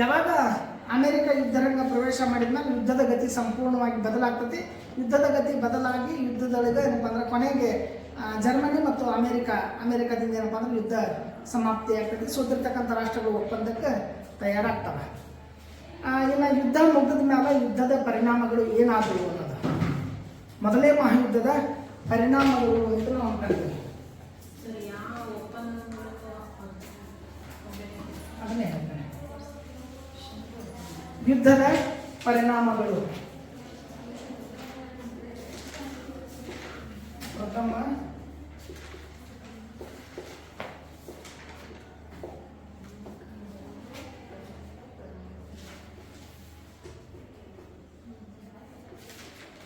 ಯಾವಾಗ ಅಮೆರಿಕ ಯುದ್ಧರಂಗ ಪ್ರವೇಶ ಮಾಡಿದ್ಮೇಲೆ ಯುದ್ಧದ ಗತಿ ಸಂಪೂರ್ಣವಾಗಿ ಬದಲಾಗ್ತದೆ ಯುದ್ಧದ ಗತಿ ಬದಲಾಗಿ ಯುದ್ಧದೊಳಗೆ ಏನಪ್ಪ ಅಂದ್ರೆ ಕೊನೆಗೆ ಜರ್ಮನಿ ಮತ್ತು ಅಮೆರಿಕ, ಅಮೆರಿಕದಿಂದ ಏನಪ್ಪ ಅಂದ್ರೆ ಯುದ್ಧ ಸಮಾಪ್ತಿ ಆಗ್ತದೆ ಸೋತಿರ್ತಕ್ಕಂಥ ರಾಷ್ಟ್ರಗಳು ಒಪ್ಪಂದಕ್ಕೆ ತಯಾರಾಗ್ತವೆ. ಇನ್ನು ಯುದ್ಧ ಮುಗಿದ ಮೇಲೆ ಯುದ್ಧದ ಪರಿಣಾಮಗಳು ಏನಾದವು ಅನ್ನೋದು. ಮೊದಲೇ ಮಹಾಯುದ್ಧದ ಪರಿಣಾಮಗಳು ಅಂತ ನಾವು ಕರಿತೀವಿ ಯುದ್ಧದ ಪರಿಣಾಮಗಳು. ಪ್ರಥಮ.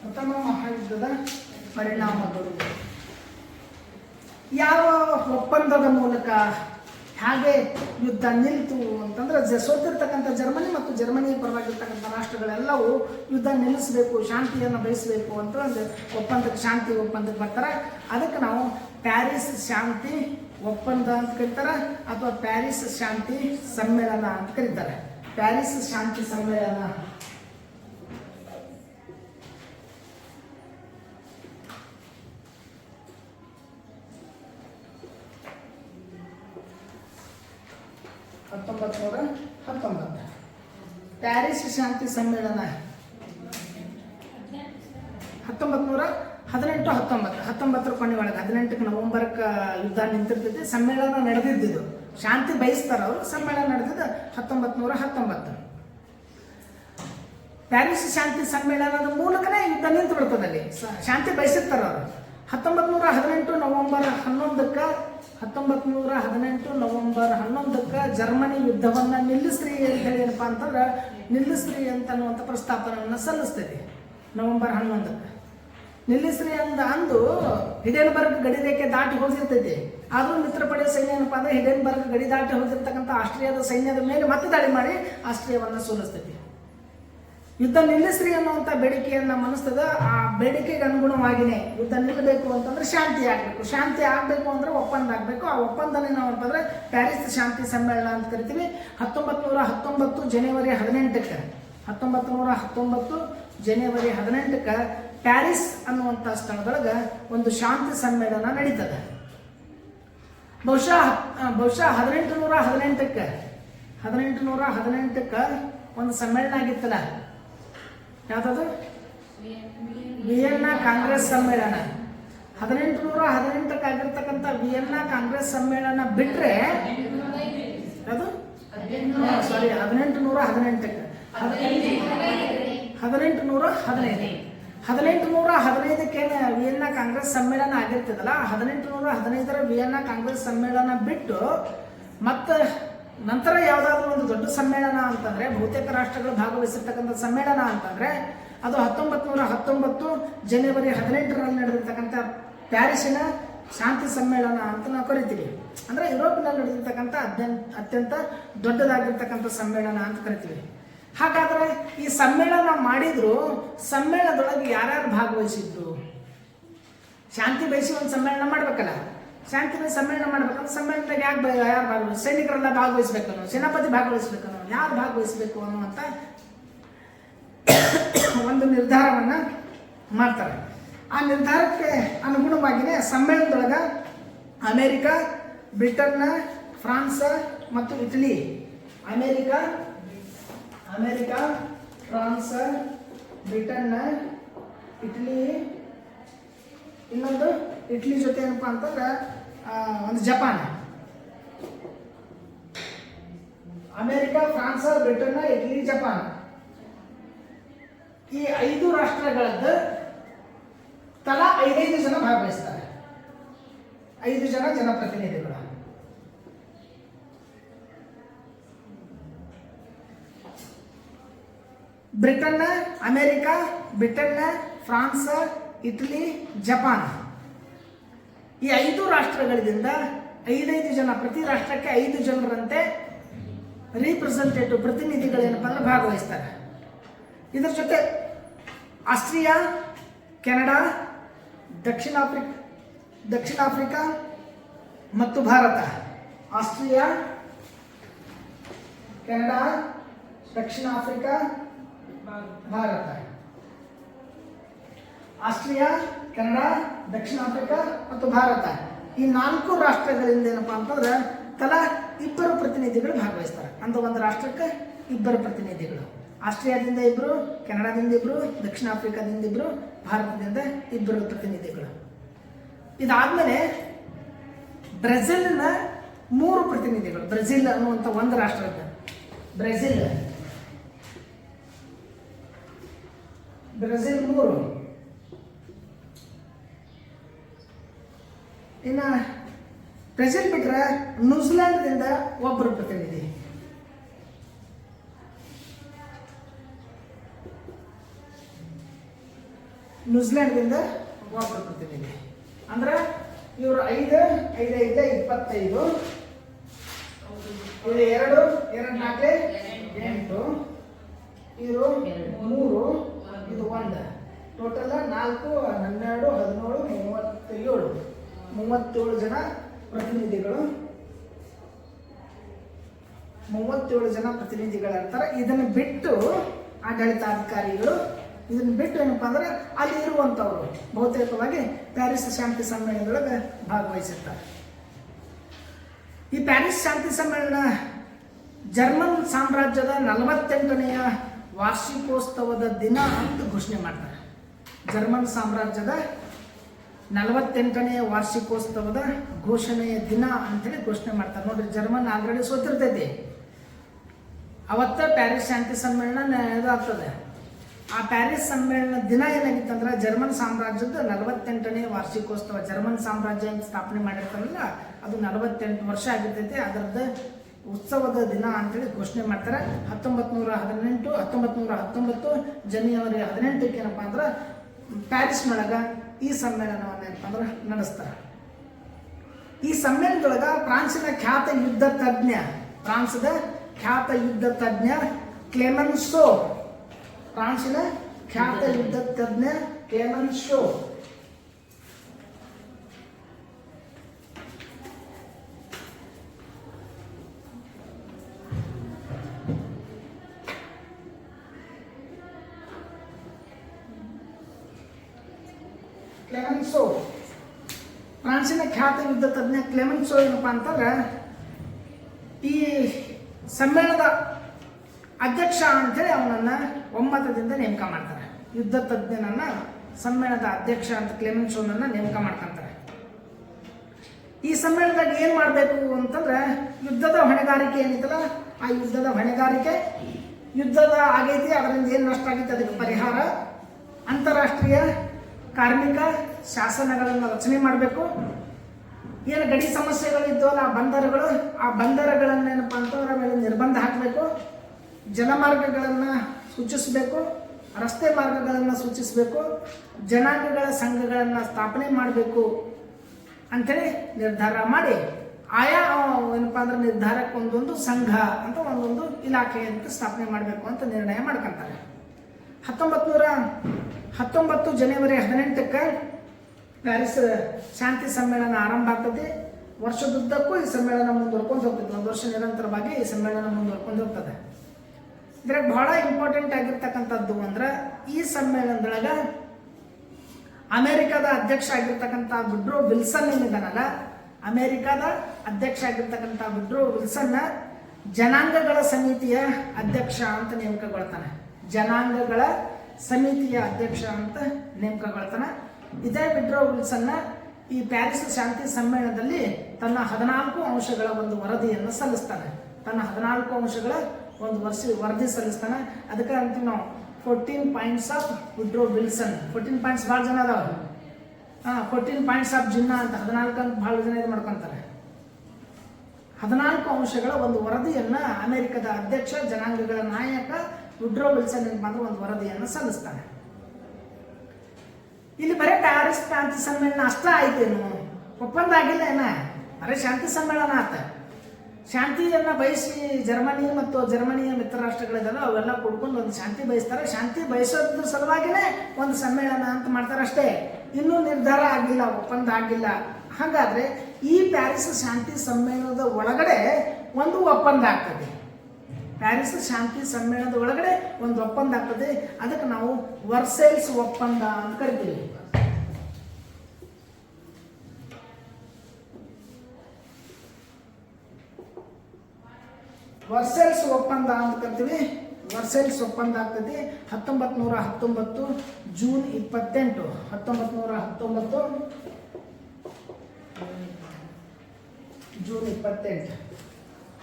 ಪ್ರಥಮ ಮಹಾಯುದ್ಧದ ಪರಿಣಾಮಗಳು. ಯಾವ ಒಪ್ಪಂದದ ಮೂಲಕ ಹಾಗೆ ಯುದ್ಧ ನಿಲ್ತು ಅಂತಂದ್ರೆ ಜ ಸೋತಿರ್ತಕ್ಕಂಥ ಜರ್ಮನಿ ಮತ್ತು ಜರ್ಮನಿಯ ಪರವಾಗಿರ್ತಕ್ಕಂಥ ರಾಷ್ಟ್ರಗಳೆಲ್ಲವೂ ಯುದ್ಧ ನಿಲ್ಲಿಸಬೇಕು, ಶಾಂತಿಯನ್ನು ಬಯಸಬೇಕು ಅಂತ ಒಂದು ಒಪ್ಪಂದಕ್ಕೆ ಶಾಂತಿ ಒಪ್ಪಂದಕ್ಕೆ ಬರ್ತಾರೆ. ಅದಕ್ಕೆ ನಾವು ಪ್ಯಾರಿಸ್ ಶಾಂತಿ ಒಪ್ಪಂದ ಅಂತ ಕರೀತಾರೆ ಅಥವಾ ಪ್ಯಾರಿಸ್ ಶಾಂತಿ ಸಮ್ಮೇಳನ ಅಂತ ಕರೀತಾರೆ. ಪ್ಯಾರಿಸ್ ಶಾಂತಿ ಸಮ್ಮೇಳನ ಹತ್ತೊಂಬತ್ತು ನೂರ ಹತ್ತೊಂಬತ್ತು ಪ್ಯಾರಿಸ್ ಶಾಂತಿ ಸಮ್ಮೇಳನ. ಹತ್ತೊಂಬತ್ತು ನೂರ ಹದಿನೆಂಟು, ಹತ್ತೊಂಬತ್ತು. ಹತ್ತೊಂಬತ್ತರ ಕೊನೆ ಒಳಗೆ ಹದಿನೆಂಟಕ್ಕೆ ನವೆಂಬರ್ಕ್ಕೆ ಯುದ್ಧ ನಿಂತಿರ್ತೈತಿ, ಸಮ್ಮೇಳನ ನಡೆದಿದ್ದು ಶಾಂತಿ ಬಯಸ್ತಾರ ಅವರು, ಸಮ್ಮೇಳನ ನಡೆದಿದ್ದು ಹತ್ತೊಂಬತ್ತು ನೂರ ಹತ್ತೊಂಬತ್ತು. ಪ್ಯಾರಿಸ್ ಶಾಂತಿ ಸಮ್ಮೇಳನದ ಮೂಲಕನೇ ಯುದ್ಧ ನಿಂತು ಬಿಡ್ತದಲ್ಲಿ ಶಾಂತಿ ಬಯಸಿರ್ತಾರ ಅವರು. ಹತ್ತೊಂಬತ್ತು ನೂರ ಹದಿನೆಂಟು ನವಂಬರ್ ಹನ್ನೊಂದಕ್ಕೆ ಹತ್ತೊಂಬತ್ತು ನೂರ ಹದಿನೆಂಟು ನವೆಂಬರ್ ಹನ್ನೊಂದಕ್ಕೆ ಜರ್ಮನಿ ಯುದ್ಧವನ್ನು ನಿಲ್ಲಿಸ್ರಿ ಅಂತ ಹೇಳಿ ಏನಪ್ಪ ಅಂತಂದ್ರೆ ನಿಲ್ಲಿಸ್ರಿ ಅಂತ ಅನ್ನುವಂಥ ಪ್ರಸ್ತಾಪನವನ್ನು ಸಲ್ಲಿಸ್ತೇವೆ ನವೆಂಬರ್ ಹನ್ನೊಂದಕ್ಕೆ. ನಿಲ್ಲಿಸ್ರಿ ಅಂದ ಅಂದು ಹಿಡೇನ್ಬರ್ಗ್ ಗಡಿ ರೇಖೆ ದಾಟಿ ಹೋಗಿರ್ತೈತಿ. ಆದ್ರೂ ಮಿತ್ರಪಡೆ ಸೈನ್ಯ ಏನಪ್ಪ ಅಂದ್ರೆ ಹಿಡೇನ್ಬರ್ಗ್ ಗಡಿ ದಾಟಿ ಹೋಗಿರ್ತಕ್ಕಂಥ ಆಸ್ಟ್ರಿಯಾದ ಸೈನ್ಯದ ಮೇಲೆ ಮತ್ತೆ ದಾಳಿ ಮಾಡಿ ಆಸ್ಟ್ರಿಯಾವನ್ನು ಸೋಲಿಸ್ತೈತಿ. ಯುದ್ಧ ನಿಲ್ಲಿಸ್ರಿ ಅನ್ನುವಂಥ ಬೇಡಿಕೆಯನ್ನ ಮನಸ್ತದ, ಆ ಬೇಡಿಕೆಗೆ ಅನುಗುಣವಾಗಿನೇ ಯುದ್ಧ ನಿಲ್ಲಬೇಕು ಅಂತಂದ್ರೆ ಶಾಂತಿ ಆಗಬೇಕು. ಶಾಂತಿ ಆಗಬೇಕು ಅಂದ್ರೆ ಒಪ್ಪಂದ ಆಗಬೇಕು. ಆ ಒಪ್ಪಂದನೇ ನಾವು ಅಂತಂದ್ರೆ ಪ್ಯಾರಿಸ್ ಶಾಂತಿ ಸಮ್ಮೇಳನ ಅಂತ ಕರಿತೀವಿ. ಹತ್ತೊಂಬತ್ತು ನೂರ ಹತ್ತೊಂಬತ್ತು ಜನವರಿ ಹದಿನೆಂಟಕ್ಕೆ ಹತ್ತೊಂಬತ್ತು ನೂರ ಹತ್ತೊಂಬತ್ತು ಜನವರಿ ಹದಿನೆಂಟಕ್ಕೆ ಪ್ಯಾರಿಸ್ ಅನ್ನುವಂಥ ಸ್ಥಳದೊಳಗೆ ಒಂದು ಶಾಂತಿ ಸಮ್ಮೇಳನ ನಡೀತದೆ. ಬಹುಶಃ ಬಹುಶಃ ಹದಿನೆಂಟು ನೂರ ಹದಿನೆಂಟಕ್ಕೆ ಹದಿನೆಂಟು ನೂರ ಹದಿನೆಂಟಕ್ಕೆ ಒಂದು ಸಮ್ಮೇಳನ ಆಗಿತ್ತಲ್ಲ. ಯಾವ್ದದು? ವಿಯೆನ್ನಾ ಕಾಂಗ್ರೆಸ್ ಸಮ್ಮೇಳನ. ಹದಿನೆಂಟು ನೂರ ಹದಿನೆಂಟಕ್ಕೆ ಆಗಿರ್ತಕ್ಕಂಥ ವಿಯೆನ್ನಾ ಕಾಂಗ್ರೆಸ್ ಸಮ್ಮೇಳನ ಬಿಟ್ಟರೆ ಅದು ಸಾರಿ ಹದಿನೆಂಟು ನೂರ ಹದಿನೆಂಟಕ್ಕೆ. ಹದಿನೆಂಟು ನೂರ ಹದಿನೈದು. ಹದಿನೆಂಟು ನೂರ ಹದಿನೈದಕ್ಕೆ ವಿಯೆನ್ನಾ ಕಾಂಗ್ರೆಸ್ ಸಮ್ಮೇಳನ ಆಗಿರ್ತದಲ್ಲ ಹದಿನೆಂಟು ನೂರ ಹದಿನೈದರ ವಿಯೆನ್ನಾ ಕಾಂಗ್ರೆಸ್ ಸಮ್ಮೇಳನ ಬಿಟ್ಟು ಮತ್ತೆ ನಂತರ ಯಾವುದಾದ್ರೂ ಒಂದು ದೊಡ್ಡ ಸಮ್ಮೇಳನ ಅಂತಂದ್ರೆ, ಬಹುತೇಕ ರಾಷ್ಟ್ರಗಳು ಭಾಗವಹಿಸಿರ್ತಕ್ಕಂಥ ಸಮ್ಮೇಳನ ಅಂತಂದ್ರೆ, ಅದು ಹತ್ತೊಂಬತ್ತು ನೂರ ಹತ್ತೊಂಬತ್ತು ಜನವರಿ ಹದಿನೆಂಟರಲ್ಲಿ ನಡೆದಿರ್ತಕ್ಕಂಥ ಪ್ಯಾರಿಸಿನ ಶಾಂತಿ ಸಮ್ಮೇಳನ ಅಂತ ನಾವು ಕರಿತೀವಿ. ಅಂದ್ರೆ ಯುರೋಪ್ನಲ್ಲಿ ನಡೆದಿರ್ತಕ್ಕಂಥ ಅತ್ಯಂತ ಅತ್ಯಂತ ದೊಡ್ಡದಾಗಿರ್ತಕ್ಕಂಥ ಸಮ್ಮೇಳನ ಅಂತ ಕರಿತೀವಿ. ಹಾಗಾದ್ರೆ ಈ ಸಮ್ಮೇಳನ ಮಾಡಿದ್ರು, ಸಮ್ಮೇಳನದೊಳಗೆ ಯಾರ್ಯಾರು ಭಾಗವಹಿಸಿದ್ರು? ಶಾಂತಿ ಬಯಸಿ ಒಂದು ಸಮ್ಮೇಳನ ಮಾಡ್ಬೇಕಲ್ಲ. ಶಾಂತಿ ಬಯಸಿ ಸಮ್ಮೇಳನ ಮಾಡ್ಬೇಕಂದ್ರೆ ಸಮ್ಮೇಳನದಾಗ ಯಾಕೆ ಯಾರು ಭಾಗವಹಿಸ್ ಸೈನಿಕರೆಲ್ಲ ಭಾಗವಹಿಸ್ಬೇಕು ಸೇನಾಪತಿ ಭಾಗವಹಿಸ್ಬೇಕು ಯಾರು ಭಾಗವಹಿಸ್ಬೇಕು ಅನ್ನುವಂಥ ಒಂದು ನಿರ್ಧಾರವನ್ನು ಮಾಡ್ತಾರೆ. ಆ ನಿರ್ಧಾರಕ್ಕೆ ಅನುಗುಣವಾಗಿಯೇ ಸಮ್ಮೇಳನದೊಳಗೆ ಅಮೇರಿಕ, ಬ್ರಿಟನ್ನ, ಫ್ರಾನ್ಸ್ ಮತ್ತು ಇಟಲಿ, ಅಮೇರಿಕ ಅಮೇರಿಕ, ಫ್ರಾನ್ಸ್, ಬ್ರಿಟನ್ನ, ಇಟಲಿ, ಇನ್ನೊಂದು ಇಟ್ಲಿ ಜೊತೆ ಏನಪ್ಪಾ ಅಂತಂದ್ರೆ ಒಂದು Japan. America, France, Britain, Italy, Japan. ಈ ಐದು ರಾಷ್ಟ್ರಗಳದ್ದು ತಲಾ ಐದೈದು ಜನ ಭಾಗವಹಿಸ್ತಾರೆ. ಐದು ಜನ ಜನಪ್ರತಿನಿಧಿಗಳು. ಬ್ರಿಟನ್ನ ಅಮೇರಿಕ ಬ್ರಿಟನ್ನ ಫ್ರಾನ್ಸ್, ಇಟಲಿ, ಜಪಾನ್. ಈ ಐದು ರಾಷ್ಟ್ರಗಳಿಂದ ಐದೈದು ಜನ, ಪ್ರತಿ ರಾಷ್ಟ್ರಕ್ಕೆ ಐದು ಜನರಂತೆ ರೀಪ್ರೆಸೆಂಟೇಟಿವ್ ಪ್ರತಿನಿಧಿಗಳೇನಪ್ಪ ಅಂದ್ರೆ ಭಾಗವಹಿಸ್ತಾರೆ. ಇದರ ಜೊತೆ ಆಸ್ಟ್ರಿಯಾ, ಕೆನಡಾ, ದಕ್ಷಿಣ ಆಫ್ರಿಕ, ದಕ್ಷಿಣ ಆಫ್ರಿಕಾ ಮತ್ತು ಭಾರತ. ಆಸ್ಟ್ರಿಯಾ, ಕೆನಡಾ, ದಕ್ಷಿಣ ಆಫ್ರಿಕಾ, ಭಾರತ. ಆಸ್ಟ್ರಿಯಾ, ಕೆನಡಾ, ದಕ್ಷಿಣ ಆಫ್ರಿಕಾ ಮತ್ತು ಭಾರತ. ಈ ನಾಲ್ಕು ರಾಷ್ಟ್ರಗಳಿಂದ ಏನಪ್ಪಾ ಅಂತಂದ್ರೆ ತಲಾ ಇಬ್ಬರು ಪ್ರತಿನಿಧಿಗಳು ಭಾಗವಹಿಸ್ತಾರೆ. ಅಂತ ಒಂದು ರಾಷ್ಟ್ರಕ್ಕೆ ಇಬ್ಬರು ಪ್ರತಿನಿಧಿಗಳು. ಆಸ್ಟ್ರಿಯಾದಿಂದ ಇಬ್ಬರು ಕೆನಡಾದಿಂದ ಇಬ್ಬರು ದಕ್ಷಿಣ ಆಫ್ರಿಕಾದಿಂದ ಇಬ್ಬರು ಭಾರತದಿಂದ ಇಬ್ಬರು ಪ್ರತಿನಿಧಿಗಳು. ಇದಾದಮೇಲೆ ಬ್ರೆಜಿಲ್ನ ಮೂರು ಪ್ರತಿನಿಧಿಗಳು. ಬ್ರೆಜಿಲ್ ಅನ್ನುವಂಥ ಒಂದು ರಾಷ್ಟ್ರದ ಬ್ರೆಜಿಲ್. ಬ್ರೆಜಿಲ್ ಮೂರು. ಇನ್ನ ಬ್ರೆಜಿಲ್ ಬಿಟ್ರೆ ನ್ಯೂಜಿಲ್ಯಾಂಡ್ದಿಂದ ಒಬ್ಬರು ಪ್ರತಿನಿಧಿ. ನ್ಯೂಜಿಲ್ಯಾಂಡ್ದಿಂದ ಒಬ್ಬರು ಪ್ರತಿನಿಧಿ. ಅಂದ್ರೆ ಇವರು ಐದು ಐದು ಐದು ಇಪ್ಪತ್ತೈದು. ಇವರು ಎರಡು ಎರಡು ನಾಲ್ಕು ಎಂಟು. ಇವರು ಮೂರು, ಇದು ಒಂದು. ಟೋಟಲ್ ನಾಲ್ಕು, ಹನ್ನೆರಡು, ಹದಿನೇಳು, ಮೂವತ್ತೇಳು. ಮೂವತ್ತೇಳು ಜನ ಪ್ರತಿನಿಧಿಗಳು. ಮೂವತ್ತೇಳು ಜನ ಪ್ರತಿನಿಧಿಗಳಿರ್ತಾರೆ ಇದನ್ನು ಬಿಟ್ಟು ಆಡಳಿತಾಧಿಕಾರಿಗಳು, ಇದನ್ನು ಬಿಟ್ಟು ಏನಪ್ಪ ಅಂದ್ರೆ ಅಲ್ಲಿ ಇರುವಂಥವ್ರು, ಬಹುತೇಕವಾಗಿ ಪ್ಯಾರಿಸ್ ಶಾಂತಿ ಸಮ್ಮೇಳನದೊಳಗೆ ಭಾಗವಹಿಸಿರ್ತಾರೆ. ಈ ಪ್ಯಾರಿಸ್ ಶಾಂತಿ ಸಮ್ಮೇಳನ ಜರ್ಮನ್ ಸಾಮ್ರಾಜ್ಯದ ನಲವತ್ತೆಂಟನೆಯ ವಾರ್ಷಿಕೋತ್ಸವದ ದಿನ ಅಂತ ಘೋಷಣೆ ಮಾಡ್ತಾರೆ. ಜರ್ಮನ್ ಸಾಮ್ರಾಜ್ಯದ ನಲವತ್ತೆಂಟನೆಯ ವಾರ್ಷಿಕೋತ್ಸವದ ಘೋಷಣೆಯ ದಿನ ಅಂತೇಳಿ ಘೋಷಣೆ ಮಾಡ್ತಾರೆ. ನೋಡ್ರಿ, ಜರ್ಮನ್ ಆಲ್ರೆಡಿ ಸೋತಿರ್ತೈತಿ. ಅವತ್ತ ಪ್ಯಾರಿಸ್ ಶಾಂತಿ ಸಮ್ಮೇಳನ ಇದಾಗ್ತದೆ. ಆ ಪ್ಯಾರಿಸ್ ಸಮ್ಮೇಳನ ದಿನ ಏನಾಗಿತ್ತಂದ್ರೆ, ಜರ್ಮನ್ ಸಾಮ್ರಾಜ್ಯದ ನಲವತ್ತೆಂಟನೇ ವಾರ್ಷಿಕೋತ್ಸವ. ಜರ್ಮನ್ ಸಾಮ್ರಾಜ್ಯ ಸ್ಥಾಪನೆ ಮಾಡಿರ್ತಾರಲ್ಲ, ಅದು ನಲವತ್ತೆಂಟು ವರ್ಷ ಆಗಿರ್ತೈತಿ. ಅದರದ್ದು ಉತ್ಸವದ ದಿನ ಅಂತೇಳಿ ಘೋಷಣೆ ಮಾಡ್ತಾರೆ. ಹತ್ತೊಂಬತ್ತು ನೂರ ಹದಿನೆಂಟು ಹತ್ತೊಂಬತ್ತು ನೂರ ಹತ್ತೊಂಬತ್ತು, ಜನವರಿ ಹದಿನೆಂಟಕ್ಕೆ ಏನಪ್ಪ ಅಂದ್ರೆ ಪ್ಯಾರಿಸ್ನೊಳಗ ಈ ಸಮ್ಮೇಳನವನ್ನು ಏನಪ್ಪ ನಡೆಸ್ತಾರೆ. ಈ ಸಮ್ಮೇಳನದೊಳಗ ಫ್ರಾನ್ಸಿನ ಖ್ಯಾತ ಯುದ್ಧ ತಜ್ಞ, ಫ್ರಾನ್ಸ್ದ ಖ್ಯಾತ ಯುದ್ಧ ತಜ್ಞ ಕ್ಲೆಮನ್ಸೋ. ಫ್ರಾನ್ಸಿನ ಖ್ಯಾತ ಯುದ್ಧ ತಜ್ಞ ಕ್ಲೆಮನ್ಸೋ. ಫ್ರಾನ್ಸಿನ ಖ್ಯಾತ ಯುದ್ಧ ತಜ್ಞ ಕ್ಲೆಮೆನ್ಸೋ ಏನಪ್ಪ ಅಂತಂದ್ರೆ, ಈ ಸಮ್ಮೇಳನದ ಅಧ್ಯಕ್ಷ ಅಂತೇಳಿ ಅವನನ್ನ ಒಮ್ಮತದಿಂದ ನೇಮಕ ಮಾಡ್ತಾರೆ. ಯುದ್ಧ ತಜ್ಞನನ್ನ, ಸಮ್ಮೇಳನದ ಅಧ್ಯಕ್ಷ ಅಂತ ಕ್ಲೆಮೆನ್ಸೋನನ್ನ ನೇಮಕ ಮಾಡ್ಕೊಂತಾರೆ. ಈ ಸಮ್ಮೇಳನದಾಗ ಏನು ಮಾಡಬೇಕು ಅಂತಂದ್ರೆ, ಯುದ್ಧದ ಹೊಣೆಗಾರಿಕೆ ಏನಿತ್ತಲ್ಲ, ಆ ಯುದ್ಧದ ಹೊಣೆಗಾರಿಕೆ, ಯುದ್ಧದ ಆಗೈತಿ, ಅದರಿಂದ ಏನು ನಷ್ಟ ಆಗೈತಿ, ಅದಕ್ಕೆ ಪರಿಹಾರ, ಅಂತಾರಾಷ್ಟ್ರೀಯ ಕಾರ್ಮಿಕ ಶಾಸನಗಳನ್ನು ರಚನೆ ಮಾಡಬೇಕು. ಏನು ಗಡಿ ಸಮಸ್ಯೆಗಳು ಇದ್ದವಲ್ಲ ಆ ಬಂದರುಗಳು, ಆ ಬಂದರಗಳನ್ನು ಏನಪ್ಪಾ ಅಂತಂದ್ರೆ ಮೇಲೆ ನಿರ್ಬಂಧ ಹಾಕಬೇಕು. ಜಲಮಾರ್ಗಗಳನ್ನು ಸೂಚಿಸಬೇಕು, ರಸ್ತೆ ಮಾರ್ಗಗಳನ್ನು ಸೂಚಿಸಬೇಕು, ಜನಾಂಗಗಳ ಸಂಘಗಳನ್ನು ಸ್ಥಾಪನೆ ಮಾಡಬೇಕು ಅಂತೇಳಿ ನಿರ್ಧಾರ ಮಾಡಿ. ಆಯಾ ಏನಪ್ಪ ಅಂದ್ರೆ ನಿರ್ಧಾರಕ್ಕೆ ಒಂದೊಂದು ಸಂಘ ಅಂತ ಒಂದೊಂದು ಇಲಾಖೆ ಅಂತ ಸ್ಥಾಪನೆ ಮಾಡಬೇಕು ಅಂತ ನಿರ್ಣಯ ಮಾಡ್ಕೊಂತಾರೆ. ಹತ್ತೊಂಬತ್ತು ನೂರ ಹತ್ತೊಂಬತ್ತು ಜನವರಿ ಹದಿನೆಂಟಕ್ಕೆ ಪ್ಯಾರಿಸ್ ಶಾಂತಿ ಸಮ್ಮೇಳನ ಆರಂಭ ಆಗ್ತದೆ. ವರ್ಷದುದ್ದಕ್ಕೂ ಈ ಸಮ್ಮೇಳನ ಮುಂದುವರ್ಕೊಂಡು ಹೋಗ್ತದೆ. ಒಂದು ವರ್ಷ ನಿರಂತರವಾಗಿ ಈ ಸಮ್ಮೇಳನ ಮುಂದುವರ್ಕೊಂಡು ಹೋಗ್ತದೆ. ಇದ್ರಾಗ ಬಹಳ ಇಂಪಾರ್ಟೆಂಟ್ ಆಗಿರ್ತಕ್ಕಂಥದ್ದು ಅಂದ್ರೆ ಈ ಸಮ್ಮೇಳನದೊಳಗ ಅಮೆರಿಕದ ಅಧ್ಯಕ್ಷ ಆಗಿರ್ತಕ್ಕಂಥ ವಿಡ್ರೋ ವಿಲ್ಸನ್ ಏನಿದ್ದಾನಲ್ಲ, ಅಮೆರಿಕದ ಅಧ್ಯಕ್ಷ ಆಗಿರ್ತಕ್ಕಂಥ ವಿಡ್ರೋ ವಿಲ್ಸನ್ನ ಜನಾಂಗಗಳ ಸಮಿತಿಯ ಅಧ್ಯಕ್ಷ ಅಂತ ನೇಮಕಗೊಳ್ತಾನೆ. ಜನಾಂಗಗಳ ಸಮಿತಿಯ ಅಧ್ಯಕ್ಷ ಅಂತ ನೇಮಕಗೊಳ್ತಾನೆ ಇದೇ ಬಿಡ್ರೋ ವಿಲ್ಸನ್ನ ಈ ಪ್ಯಾರಿಸ್ ಶಾಂತಿ ಸಮ್ಮೇಳನದಲ್ಲಿ ತನ್ನ ಹದಿನಾಲ್ಕು ಅಂಶಗಳ ಒಂದು ವರದಿಯನ್ನು ಸಲ್ಲಿಸ್ತಾನೆ. ತನ್ನ ಹದಿನಾಲ್ಕು ಅಂಶಗಳ ಒಂದು ವರ್ಷ ವರದಿ ಸಲ್ಲಿಸ್ತಾನೆ. ಅದಕ್ಕೆ ಅಂತೀವಿ ನಾವು fourteen points of Woodrow Wilson fourteen points ಭಾಳ ಜನ ಅದಾವ. ಹಾಂ ಫೋರ್ಟೀನ್ ಪಾಯಿಂಟ್ಸ್ ಆಫ್ ಜಿನ್ನ ಅಂತ ಹದಿನಾಲ್ಕು ಅಂತ ಭಾಳ ಜನ ಇದು ಮಾಡ್ಕೊಂತಾರೆ. ಹದಿನಾಲ್ಕು ಅಂಶಗಳ ಒಂದು ವರದಿಯನ್ನ ಅಮೆರಿಕದ ಅಧ್ಯಕ್ಷ, ಜನಾಂಗಗಳ ನಾಯಕ ವಿಡ್ರೋ ವಿಲ್ಸನ್ ಏನಪ್ಪ ಅಂದ್ರೆ ಒಂದು ವರದಿಯನ್ನು ಸಲ್ಲಿಸ್ತಾನೆ. ಇಲ್ಲಿ ಬರೀ ಪ್ಯಾರಿಸ್ ಶಾಂತಿ ಸಮ್ಮೇಳನ ಅಷ್ಟೇ ಆಯ್ತೇನು? ಒಪ್ಪಂದ ಆಗಿಲ್ಲ ಏನ? ಬರೀ ಶಾಂತಿ ಸಮ್ಮೇಳನ ಆತ. ಶಾಂತಿಯನ್ನ ಬಯಸಿ ಜರ್ಮನಿ ಮತ್ತು ಜರ್ಮನಿಯ ಮಿತ್ರ ರಾಷ್ಟ್ರಗಳಿದ್ದಾವೆ, ಅವೆಲ್ಲ ಕೂಡ್ಕೊಂಡು ಒಂದು ಶಾಂತಿ ಬಯಸ್ತಾರೆ. ಶಾಂತಿ ಬಯಸೋದ್ರ ಸಲುವಾಗಿನೇ ಒಂದು ಸಮ್ಮೇಳನ ಅಂತ ಮಾಡ್ತಾರೆ ಅಷ್ಟೇ. ಇನ್ನೂ ನಿರ್ಧಾರ ಆಗಿಲ್ಲ, ಒಪ್ಪಂದ ಆಗಿಲ್ಲ. ಹಾಗಾದ್ರೆ ಈ ಪ್ಯಾರಿಸ್ ಶಾಂತಿ ಸಮ್ಮೇಳನದ ಒಳಗಡೆ ಒಂದು ಒಪ್ಪಂದ ಆಗ್ತದೆ. ಪ್ಯಾರಿಸ್ ಶಾಂತಿ ಸಮ್ಮೇಳನದ ಒಳಗಡೆ ಒಂದು ಒಪ್ಪಂದ ಆಗ್ತದೆ. ಅದಕ್ಕೆ ನಾವು ವರ್ಸೆಲ್ಸ್ ಒಪ್ಪಂದ ಅಂತ ಕರಿತೀವಿ. ವರ್ಸೆಲ್ಸ್ ಒಪ್ಪಂದ ಅಂತ ಕರಿತೀವಿ. ವರ್ಸೆಲ್ಸ್ ಒಪ್ಪಂದ ಆಗ್ತದೆ. ಹತ್ತೊಂಬತ್ತು ನೂರ ಹತ್ತೊಂಬತ್ತು, ಜೂನ್ ಇಪ್ಪತ್ತೆಂಟು. ಹತ್ತೊಂಬತ್ತು ನೂರ ಹತ್ತೊಂಬತ್ತು, ಜೂನ್ ಇಪ್ಪತ್ತೆಂಟು.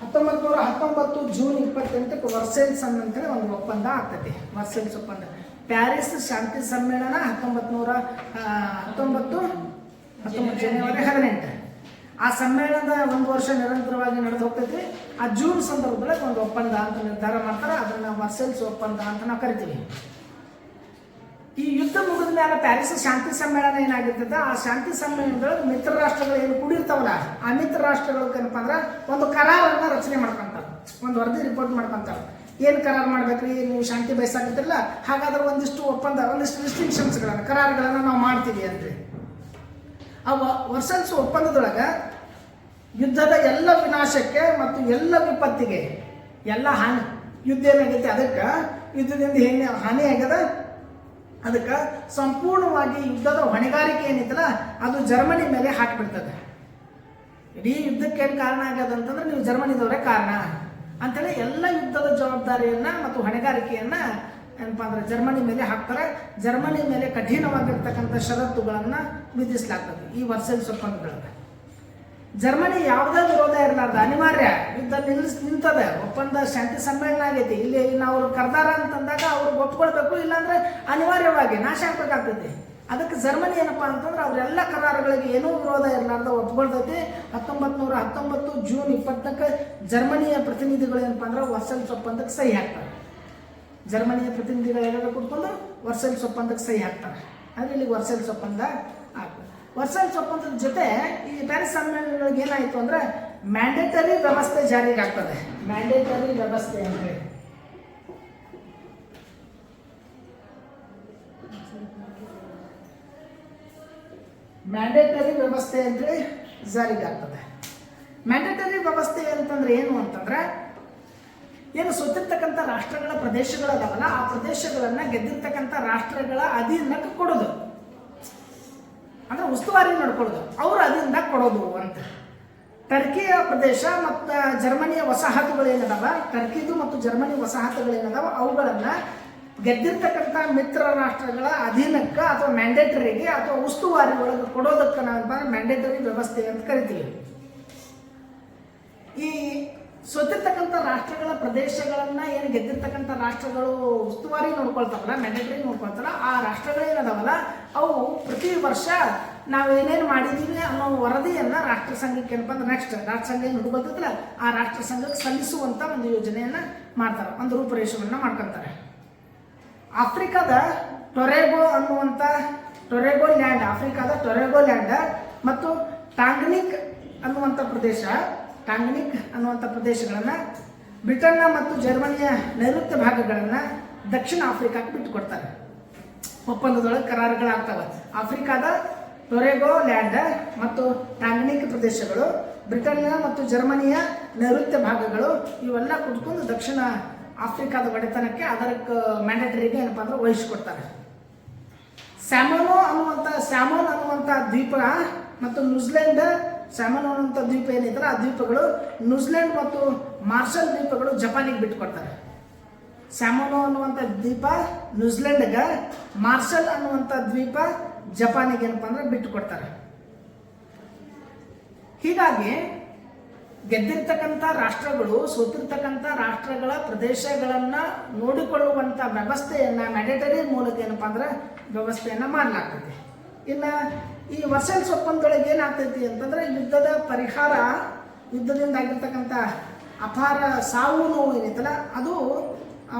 ಹತ್ತೊಂಬತ್ತು ನೂರ ಹತ್ತೊಂಬತ್ತು ಜೂನ್ ಇಪ್ಪತ್ತೆಂಟಕ್ಕೆ ವರ್ಸೆಲ್ಸ್ ಅಂತೇಳಿ ಒಂದು ಒಪ್ಪಂದ ಆಗ್ತದೆ. ವರ್ಸೆಲ್ಸ್ ಒಪ್ಪಂದ. ಪ್ಯಾರಿಸ್ ಶಾಂತಿ ಸಮ್ಮೇಳನ ಹತ್ತೊಂಬತ್ತು ನೂರ ಹತ್ತೊಂಬತ್ತು ಹತ್ತೊಂಬತ್ತು ಜನವರಿ ಹದಿನೆಂಟು. ಆ ಸಮ್ಮೇಳನದ ಒಂದು ವರ್ಷ ನಿರಂತರವಾಗಿ ನಡೆದು ಹೋಗ್ತೈತಿ. ಆ ಜೂನ್ ಸಂದರ್ಭದಲ್ಲಿ ಒಂದು ಒಪ್ಪಂದ ಅಂತ ನಿರ್ಧಾರ ಮಾಡ್ತಾರೆ. ಅದನ್ನ ವರ್ಸೆಲ್ಸ್ ಒಪ್ಪಂದ ಅಂತ ನಾವು ಕರಿತೀವಿ. ಈ ಯುದ್ಧ ಮುಗಿದ ಮೇಲೆ ಪ್ಯಾರಿಸ್ ಶಾಂತಿ ಸಮ್ಮೇಳನ ಏನಾಗಿರ್ತದೆ? ಆ ಶಾಂತಿ ಸಮ್ಮೇಳನದೊಳಗೆ ಮಿತ್ರ ರಾಷ್ಟ್ರಗಳು ಏನು ಕೂಡಿರ್ತಾವಲ್ಲ, ಆ ಮಿತ್ರ ರಾಷ್ಟ್ರಗಳು ಏನಪ್ಪ ಅಂದ್ರೆ ಒಂದು ಕರಾರನ್ನ ರಚನೆ ಮಾಡ್ಕೊಂತಾರೆ. ಒಂದು ವರದಿ ರಿಪೋರ್ಟ್ ಮಾಡ್ಕೊಂತಾರೆ. ಏನು ಕರಾರು ಮಾಡ್ಬೇಕ್ರಿ? ನೀವು ಶಾಂತಿ ಬಯಸಾಕತ್ತಿರಲ್ಲ? ಹಾಗಾದ್ರೆ ಒಂದಿಷ್ಟು ಒಪ್ಪಂದ, ಒಂದಿಷ್ಟು ರಿಸ್ಟ್ರಿಕ್ಷನ್ಸ್ಗಳನ್ನು ಕರಾರುಗಳನ್ನು ನಾವು ಮಾಡ್ತೀವಿ ಅಂದ್ರೆ. ಆ ವ- ವರ್ಸಲ್ಸ್ ಒಪ್ಪಂದದೊಳಗೆ ಯುದ್ಧದ ಎಲ್ಲ ವಿನಾಶಕ್ಕೆ ಮತ್ತು ಎಲ್ಲ ವಿಪತ್ತಿಗೆ ಎಲ್ಲ ಹಾನಿ, ಯುದ್ಧ ಏನಾಗೈತಿ? ಅದಕ್ಕೆ ಯುದ್ಧದಿಂದ ಏನು ಹಾನಿ ಆಗ್ಯದ. ಅದಕ್ಕೆ ಸಂಪೂರ್ಣವಾಗಿ ಯುದ್ಧದ ಹೊಣೆಗಾರಿಕೆ ಏನಿತ್ತಲ್ಲ, ಅದು ಜರ್ಮನಿ ಮೇಲೆ ಹಾಕಿಬಿಡ್ತದೆ. ಇಡೀ ಯುದ್ಧಕ್ಕೆ ಏನು ಕಾರಣ ಆಗ್ಯದ ಅಂತಂದ್ರೆ ನೀವು ಜರ್ಮನಿದವರೇ ಕಾರಣ. ಅಂತೇಳಿ ಎಲ್ಲ ಯುದ್ಧದ ಜವಾಬ್ದಾರಿಯನ್ನ ಮತ್ತು ಹೊಣೆಗಾರಿಕೆಯನ್ನ ಏನಪ್ಪ ಅಂದ್ರೆ ಜರ್ಮನಿ ಮೇಲೆ ಹಾಕ್ತಾರೆ. ಜರ್ಮನಿ ಮೇಲೆ ಕಠಿಣವಾಗಿರ್ತಕ್ಕಂಥ ಷರತ್ತುಗಳನ್ನು ವಿಧಿಸಲಾಗ್ತದೆ. ಈ ವರ್ಸೆಲ್ಸ್ ಒಪ್ಪಂದಗಳಿಗೆ ಜರ್ಮನಿ ಯಾವುದೇ ವಿರೋಧ ಇರಲಾರ್ದ? ಅನಿವಾರ್ಯ. ಯುದ್ಧ ನಿಲ್ಲಿಸ್ ನಿಂತದ. ಒಪ್ಪಂದ ಶಾಂತಿ ಸಮ್ಮೇಳನ ಆಗೈತಿ. ಇಲ್ಲಿ ನಾವು ಕರ್ದಾರ ಅಂತಂದಾಗ ಅವ್ರು ಒಪ್ಕೊಳ್ಬೇಕು, ಇಲ್ಲಾಂದ್ರೆ ಅನಿವಾರ್ಯವಾಗಿ ನಾಶ ಆಗ್ಬೇಕಾಗ್ತೈತಿ. ಅದಕ್ಕೆ ಜರ್ಮನಿ ಏನಪ್ಪಾ ಅಂತಂದ್ರೆ ಅವರೆಲ್ಲ ಕರಾರುಗಳಿಗೆ ಏನೂ ವಿರೋಧ ಇರಲಾರ್ದ, ಒಪ್ಕೊಳ್ತೈತಿ. ಹತ್ತೊಂಬತ್ತು ನೂರ ಹತ್ತೊಂಬತ್ತು ಜೂನ್ ಇಪ್ಪತ್ತಕ್ಕೆ ಜರ್ಮನಿಯ ಪ್ರತಿನಿಧಿಗಳು ಏನಪ್ಪಾ ಅಂದ್ರೆ ವರ್ಸಲ್ಸ್ ಒಪ್ಪಂದಕ್ಕೆ ಸಹಿ ಹಾಕ್ತಾರೆ. ಜರ್ಮನಿಯ ಪ್ರತಿನಿಧಿಗಳೆಲ್ಲ ಕೊಟ್ಕೊಂಡು ವರ್ಸಲ್ಸ್ ಒಪ್ಪಂದಕ್ಕೆ ಸಹಿ ಹಾಕ್ತಾರೆ. ಆದರೆ ಇಲ್ಲಿ ವರ್ಸಲ್ಸ್ ಒಪ್ಪಂದ ವರ್ಸಲ್ಸ್ ಒಪ್ಪಂದದ ಜೊತೆ ಈ ಪ್ಯಾರಿಸ್ ಸಮ್ಮೇಳನಗಳಿಗೆ ಏನಾಯಿತು ಅಂದ್ರೆ ಮ್ಯಾಂಡೇಟರಿ ವ್ಯವಸ್ಥೆ ಜಾರಿಗೆ ಆಗ್ತದೆ ಮ್ಯಾಂಡೇಟರಿ ವ್ಯವಸ್ಥೆ ಅಂದರೆ? ಮ್ಯಾಂಡೇಟರಿ ವ್ಯವಸ್ಥೆ ಅಂದರೆ ಜಾರಿಗೆ ಆಗ್ತದೆ ಮ್ಯಾಂಡೇಟರಿ ವ್ಯವಸ್ಥೆ ಅಂತಂದ್ರೆ ಏನು ಅಂತಂದ್ರೆ ಏನು ಸುತ್ತಿರ್ತಕ್ಕಂಥ ರಾಷ್ಟ್ರಗಳ ಪ್ರದೇಶಗಳದಾವಲ್ಲ ಆ ಪ್ರದೇಶಗಳನ್ನ ಗೆದ್ದಿರ್ತಕ್ಕಂಥ ರಾಷ್ಟ್ರಗಳ ಅಧೀನಕ್ಕೆ ಕೊಡೋದು. ಅಂದ್ರೆ ಉಸ್ತುವಾರಿ ನೋಡ್ಕೊಳ್ಳೋದು. ಅವ್ರು ಅದರಿಂದ ಕೊಡೋದು ಅಂತ. ಟರ್ಕಿಯ ಪ್ರದೇಶ ಮತ್ತು ಜರ್ಮನಿಯ ವಸಾಹತುಗಳು ಏನದಾವ ಟರ್ಕಿದು ಮತ್ತು ಜರ್ಮನಿ ವಸಾಹತುಗಳು ಏನದಾವ ಅವುಗಳನ್ನ ಗೆದ್ದಿರ್ತಕ್ಕಂಥ ಮಿತ್ರ ರಾಷ್ಟ್ರಗಳ ಅಧೀನಕ್ಕೆ ಅಥವಾ ಮ್ಯಾಂಡೇಟರಿಗೆ ಅಥವಾ ಉಸ್ತುವಾರಿ ಒಳಗೆ ಕೊಡೋದಕ್ಕೆ ನಾವೇನಪ್ಪ ಮ್ಯಾಂಡೇಟರಿ ವ್ಯವಸ್ಥೆ ಅಂತ ಕರಿತೀವಿ. ಈ ಸೋತಿರ್ತಕ್ಕಂಥ ರಾಷ್ಟ್ರಗಳ ಪ್ರದೇಶಗಳನ್ನು ಏನು ಗೆದ್ದಿರ್ತಕ್ಕಂಥ ರಾಷ್ಟ್ರಗಳು ಉಸ್ತುವಾರಿ ನೋಡ್ಕೊಳ್ತಾವಲ್ಲ ಮ್ಯಾಂಡೇಟರಿ ನೋಡ್ಕೊಳ್ತಾರ ಆ ರಾಷ್ಟ್ರಗಳೇನದಾವಲ್ಲ? ಅವು ಪ್ರತಿ ವರ್ಷ ನಾವು ಏನೇನು ಮಾಡಿದ್ದೀವಿ ಅನ್ನೋ ವರದಿಯನ್ನು ರಾಷ್ಟ್ರ ಸಂಘಕ್ಕೆ ಏನಪ್ಪ ನೆಕ್ಸ್ಟ್ ರಾಷ್ಟ್ರ ಸಂಘ ಏನು ಆ ರಾಷ್ಟ್ರ ಸಂಘಕ್ಕೆ ಸಲ್ಲಿಸುವಂಥ ಒಂದು ಯೋಜನೆಯನ್ನು ಮಾಡ್ತಾರೆ, ಒಂದು ರೂಪುರೇಷವನ್ನು ಮಾಡ್ಕೊಂತಾರೆ. ಆಫ್ರಿಕಾದ ಟೊರೆಗೋ ಅನ್ನುವಂಥ ಟೊರೆಗೋ ಲ್ಯಾಂಡ್, ಆಫ್ರಿಕಾದ ಟೊರೆಗೋ ಲ್ಯಾಂಡ್ ಮತ್ತು ಟಾಂಗ್ನಿಕ್ ಅನ್ನುವಂಥ ಪ್ರದೇಶ, ಟಾಂಗ್ನಿಕ್ ಅನ್ನುವಂಥ ಪ್ರದೇಶಗಳನ್ನು ಬ್ರಿಟನ್ನ ಮತ್ತು ಜರ್ಮನಿಯ ನೈಋತ್ಯ ಭಾಗಗಳನ್ನು ದಕ್ಷಿಣ ಆಫ್ರಿಕಾಕ್ಕೆ ಬಿಟ್ಟುಕೊಡ್ತಾರೆ ಒಪ್ಪಂದದೊಳಗೆ ಕರಾರುಗಳಾಗ್ತಾವ. ಆಫ್ರಿಕಾದ ಟೊರೆಗೋ ಲ್ಯಾಂಡ್ ಮತ್ತು ಟ್ಯಾಂಗ್ನಿಕ್ ಪ್ರದೇಶಗಳು, ಬ್ರಿಟನ್ನ ಮತ್ತು ಜರ್ಮನಿಯ ನೈಋತ್ಯ ಭಾಗಗಳು, ಇವೆಲ್ಲ ಕುಟ್ಕೊಂಡು ದಕ್ಷಿಣ ಆಫ್ರಿಕಾದ ಒಡೆತನಕ್ಕೆ ಅದರ ಮ್ಯಾಂಡೇಟರಿಗೆ ಏನಪ್ಪ ಅಂದ್ರೆ ವಹಿಸಿಕೊಡ್ತಾರೆ. ಸ್ಯಾಮೋನೋ ಅನ್ನುವಂಥ, ಸ್ಯಾಮೋನ್ ಅನ್ನುವಂಥ ದ್ವೀಪ ಮತ್ತು ನ್ಯೂಜಿಲೆಂಡ್, ಸ್ಯಾಮೋನ್ ಅನ್ನುವಂಥ ದ್ವೀಪ ಏನಿದ್ರೆ ಆ ದ್ವೀಪಗಳು ನ್ಯೂಜಿಲೆಂಡ್ ಮತ್ತು ಮಾರ್ಷಲ್ ದ್ವೀಪಗಳು ಜಪಾನಿಗೆ ಬಿಟ್ಟುಕೊಡ್ತಾರೆ. ಸ್ಯಾಮೋನೋ ಅನ್ನುವಂಥ ದ್ವೀಪ, ನ್ಯೂಜಿಲೆಂಡ್ಗೆ, ಮಾರ್ಷಲ್ ಅನ್ನುವಂಥ ದ್ವೀಪ ಜಪಾನಿಗೆ ಏನಪ್ಪ ಅಂದ್ರೆ ಬಿಟ್ಟು ಕೊಡ್ತಾರೆ ಹೀಗಾಗಿ ಗೆದ್ದಿರ್ತಕ್ಕಂಥ ರಾಷ್ಟ್ರಗಳು, ಸೋತಿರ್ತಕ್ಕಂಥ ರಾಷ್ಟ್ರಗಳ ಪ್ರದೇಶಗಳನ್ನು ನೋಡಿಕೊಳ್ಳುವಂಥ ವ್ಯವಸ್ಥೆಯನ್ನು ಮ್ಯಾಂಡೇಟರಿ ಮೂಲಕ ಏನಪ್ಪ ಅಂದ್ರೆ ವ್ಯವಸ್ಥೆಯನ್ನು ಮಾಡಲಾಗ್ತದೆ ಇನ್ನು ಈ ವರ್ಷಲ್ಸ್ ಒಪ್ಪಂದದೊಳಗೆ ಏನಾಗ್ತೈತಿ ಅಂತಂದ್ರೆ ಯುದ್ಧದ ಪರಿಹಾರ ಯುದ್ಧದಿಂದ ಆಗಿರ್ತಕ್ಕಂಥ ಅಪಾರ ಸಾವು ನೋವು ಏನೈತಲ್ಲ ಅದು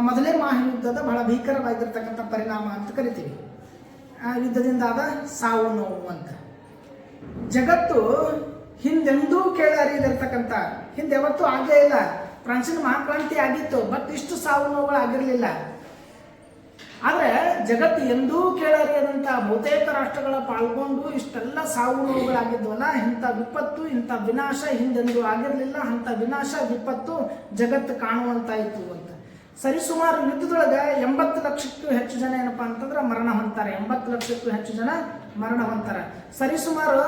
ಮೊದಲೇ ಮಹಾಯುದ್ಧದ ಬಹಳ ಭೀಕರವಾಗಿರ್ತಕ್ಕಂಥ ಪರಿಣಾಮ ಅಂತ ಕರಿತೀವಿ. ಆ ಯುದ್ಧದಿಂದ ಆದ ಸಾವು ನೋವು ಅಂತ. ಜಗತ್ತು ಹಿಂದೆಂದೂ ಕೇಳರಿದಿರ್ತಕ್ಕಂಥ ಹಿಂದೆ ಯಾವತ್ತೂ ಆಗಲೇ ಇಲ್ಲ. ಪ್ರಾಚೀನ ಮಹಾಕ್ರಾಂತಿ ಆಗಿತ್ತು, ಬಟ್ ಇಷ್ಟು ಸಾವು ನೋವುಗಳು ಆಗಿರಲಿಲ್ಲ. ಆದರೆ ಜಗತ್ತು ಎಂದೂ ಕೇಳರಿಯದಂಥ ಬಹುತೇಕ ರಾಷ್ಟ್ರಗಳ ಪಾಲ್ಗೊಂಡು ಇಷ್ಟೆಲ್ಲ ಸಾವು ನೋವುಗಳಾಗಿದ್ವಲ್ಲ, ಇಂಥ ವಿಪತ್ತು, ಇಂಥ ವಿನಾಶ ಹಿಂದೆಂದೂ ಆಗಿರಲಿಲ್ಲ, ಅಂಥ ವಿನಾಶ ವಿಪತ್ತು ಜಗತ್ತು ಕಾಣುವಂತಾಯಿತು ಅಂತ. ಸರಿಸುಮಾರು ಯುದ್ಧದೊಳಗೆ ಎಂಬತ್ತು ಲಕ್ಷಕ್ಕೂ ಹೆಚ್ಚು ಜನ ಏನಪ್ಪ ಅಂತಂದ್ರೆ ಮರಣ ಹೊಂತಾರೆ ಎಂಬತ್ತು ಲಕ್ಷಕ್ಕೂ ಹೆಚ್ಚು ಜನ ಮರಣ ಹೊಂತಾರೆ ಸರಿಸುಮಾರು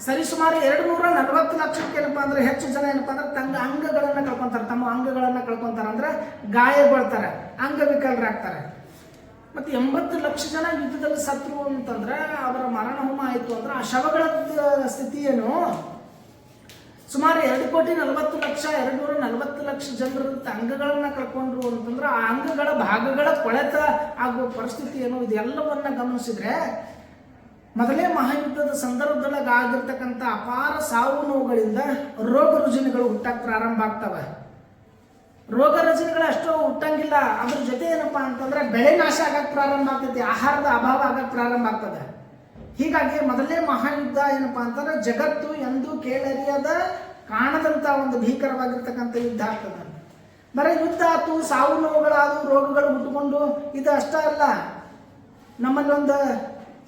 ಸರಿಸುಮಾರು ಎರಡು ನೂರ ನಲವತ್ತು ಲಕ್ಷಕ್ಕೆ ಏನಪ್ಪ ಅಂದ್ರೆ ಹೆಚ್ಚು ಜನ ಏನಪ್ಪ ಅಂದ್ರೆ ತಮ್ಮ ಅಂಗಗಳನ್ನ ಕಳ್ಕೊಂತಾರೆ. ತಮ್ಮ ಅಂಗಗಳನ್ನ ಕಳ್ಕೊಂತಾರೆ ಅಂದ್ರೆ ಗಾಯಗೊಳ್ತಾರೆ ಅಂಗವಿಕಲರಾಗ್ತಾರೆ ಮತ್ತೆ ಎಂಬತ್ತು ಲಕ್ಷ ಜನ ಯುದ್ಧದಲ್ಲಿ ಸತ್ರು ಅಂತಂದ್ರೆ ಅವರ ಮರಣ ಹೋಮ ಆಯಿತು ಅಂದ್ರೆ ಆ ಶವಗಳ ಸ್ಥಿತಿ ಏನು? ಸುಮಾರು ಎರಡು ಕೋಟಿ ನಲವತ್ತು ಲಕ್ಷ, ಎರಡು ನೂರ ನಲವತ್ತು ಲಕ್ಷ ಜನರ ಅಂಗಗಳನ್ನ ಕಳ್ಕೊಂಡ್ರು ಅಂತಂದ್ರೆ ಆ ಅಂಗಗಳ ಭಾಗಗಳ ಕೊಳೆತ ಆಗುವ ಪರಿಸ್ಥಿತಿ ಏನು? ಇದೆಲ್ಲವನ್ನ ಗಮನಿಸಿದ್ರೆ ಮೊದಲೇ ಮಹಾಯುದ್ಧದ ಸಂದರ್ಭದೊಳಗೆ ಆಗಿರ್ತಕ್ಕಂಥ ಅಪಾರ ಸಾವು ನೋವುಗಳಿಂದ ರೋಗ ರುಜಿನಗಳು ಹುಟ್ಟಕ್ಕೆ ಪ್ರಾರಂಭ ಆಗ್ತವೆ. ರೋಗ ರುಜಿನಗಳು ಅಷ್ಟು ಹುಟ್ಟಂಗಿಲ್ಲ. ಅದ್ರ ಜೊತೆ ಏನಪ್ಪಾ ಅಂತಂದ್ರೆ ಬೆಳೆ ನಾಶ ಆಗಕ್ಕೆ ಪ್ರಾರಂಭ ಆಗ್ತೈತಿ, ಆಹಾರದ ಅಭಾವ ಆಗಕ್ಕೆ ಪ್ರಾರಂಭ ಆಗ್ತದೆ. ಹೀಗಾಗಿ ಮೊದಲನೇ ಮಹಾಯುದ್ಧ ಏನಪ್ಪಾ ಅಂತಂದ್ರೆ ಜಗತ್ತು ಎಂದು ಕೇಳರಿಯದ ಕಾಣದಂತ ಒಂದು ಭೀಕರವಾಗಿರ್ತಕ್ಕಂಥ ಯುದ್ಧ ಆಗ್ತದೆ. ಬರೀ ಯುದ್ಧ ಆತು, ಸಾವು ನೋವುಗಳಾದವು ರೋಗಗಳು ಹುಟ್ಟುಕೊಂಡು ಇದು ಅಷ್ಟ ಅಲ್ಲ. ನಮ್ಮಲ್ಲಿ ಒಂದು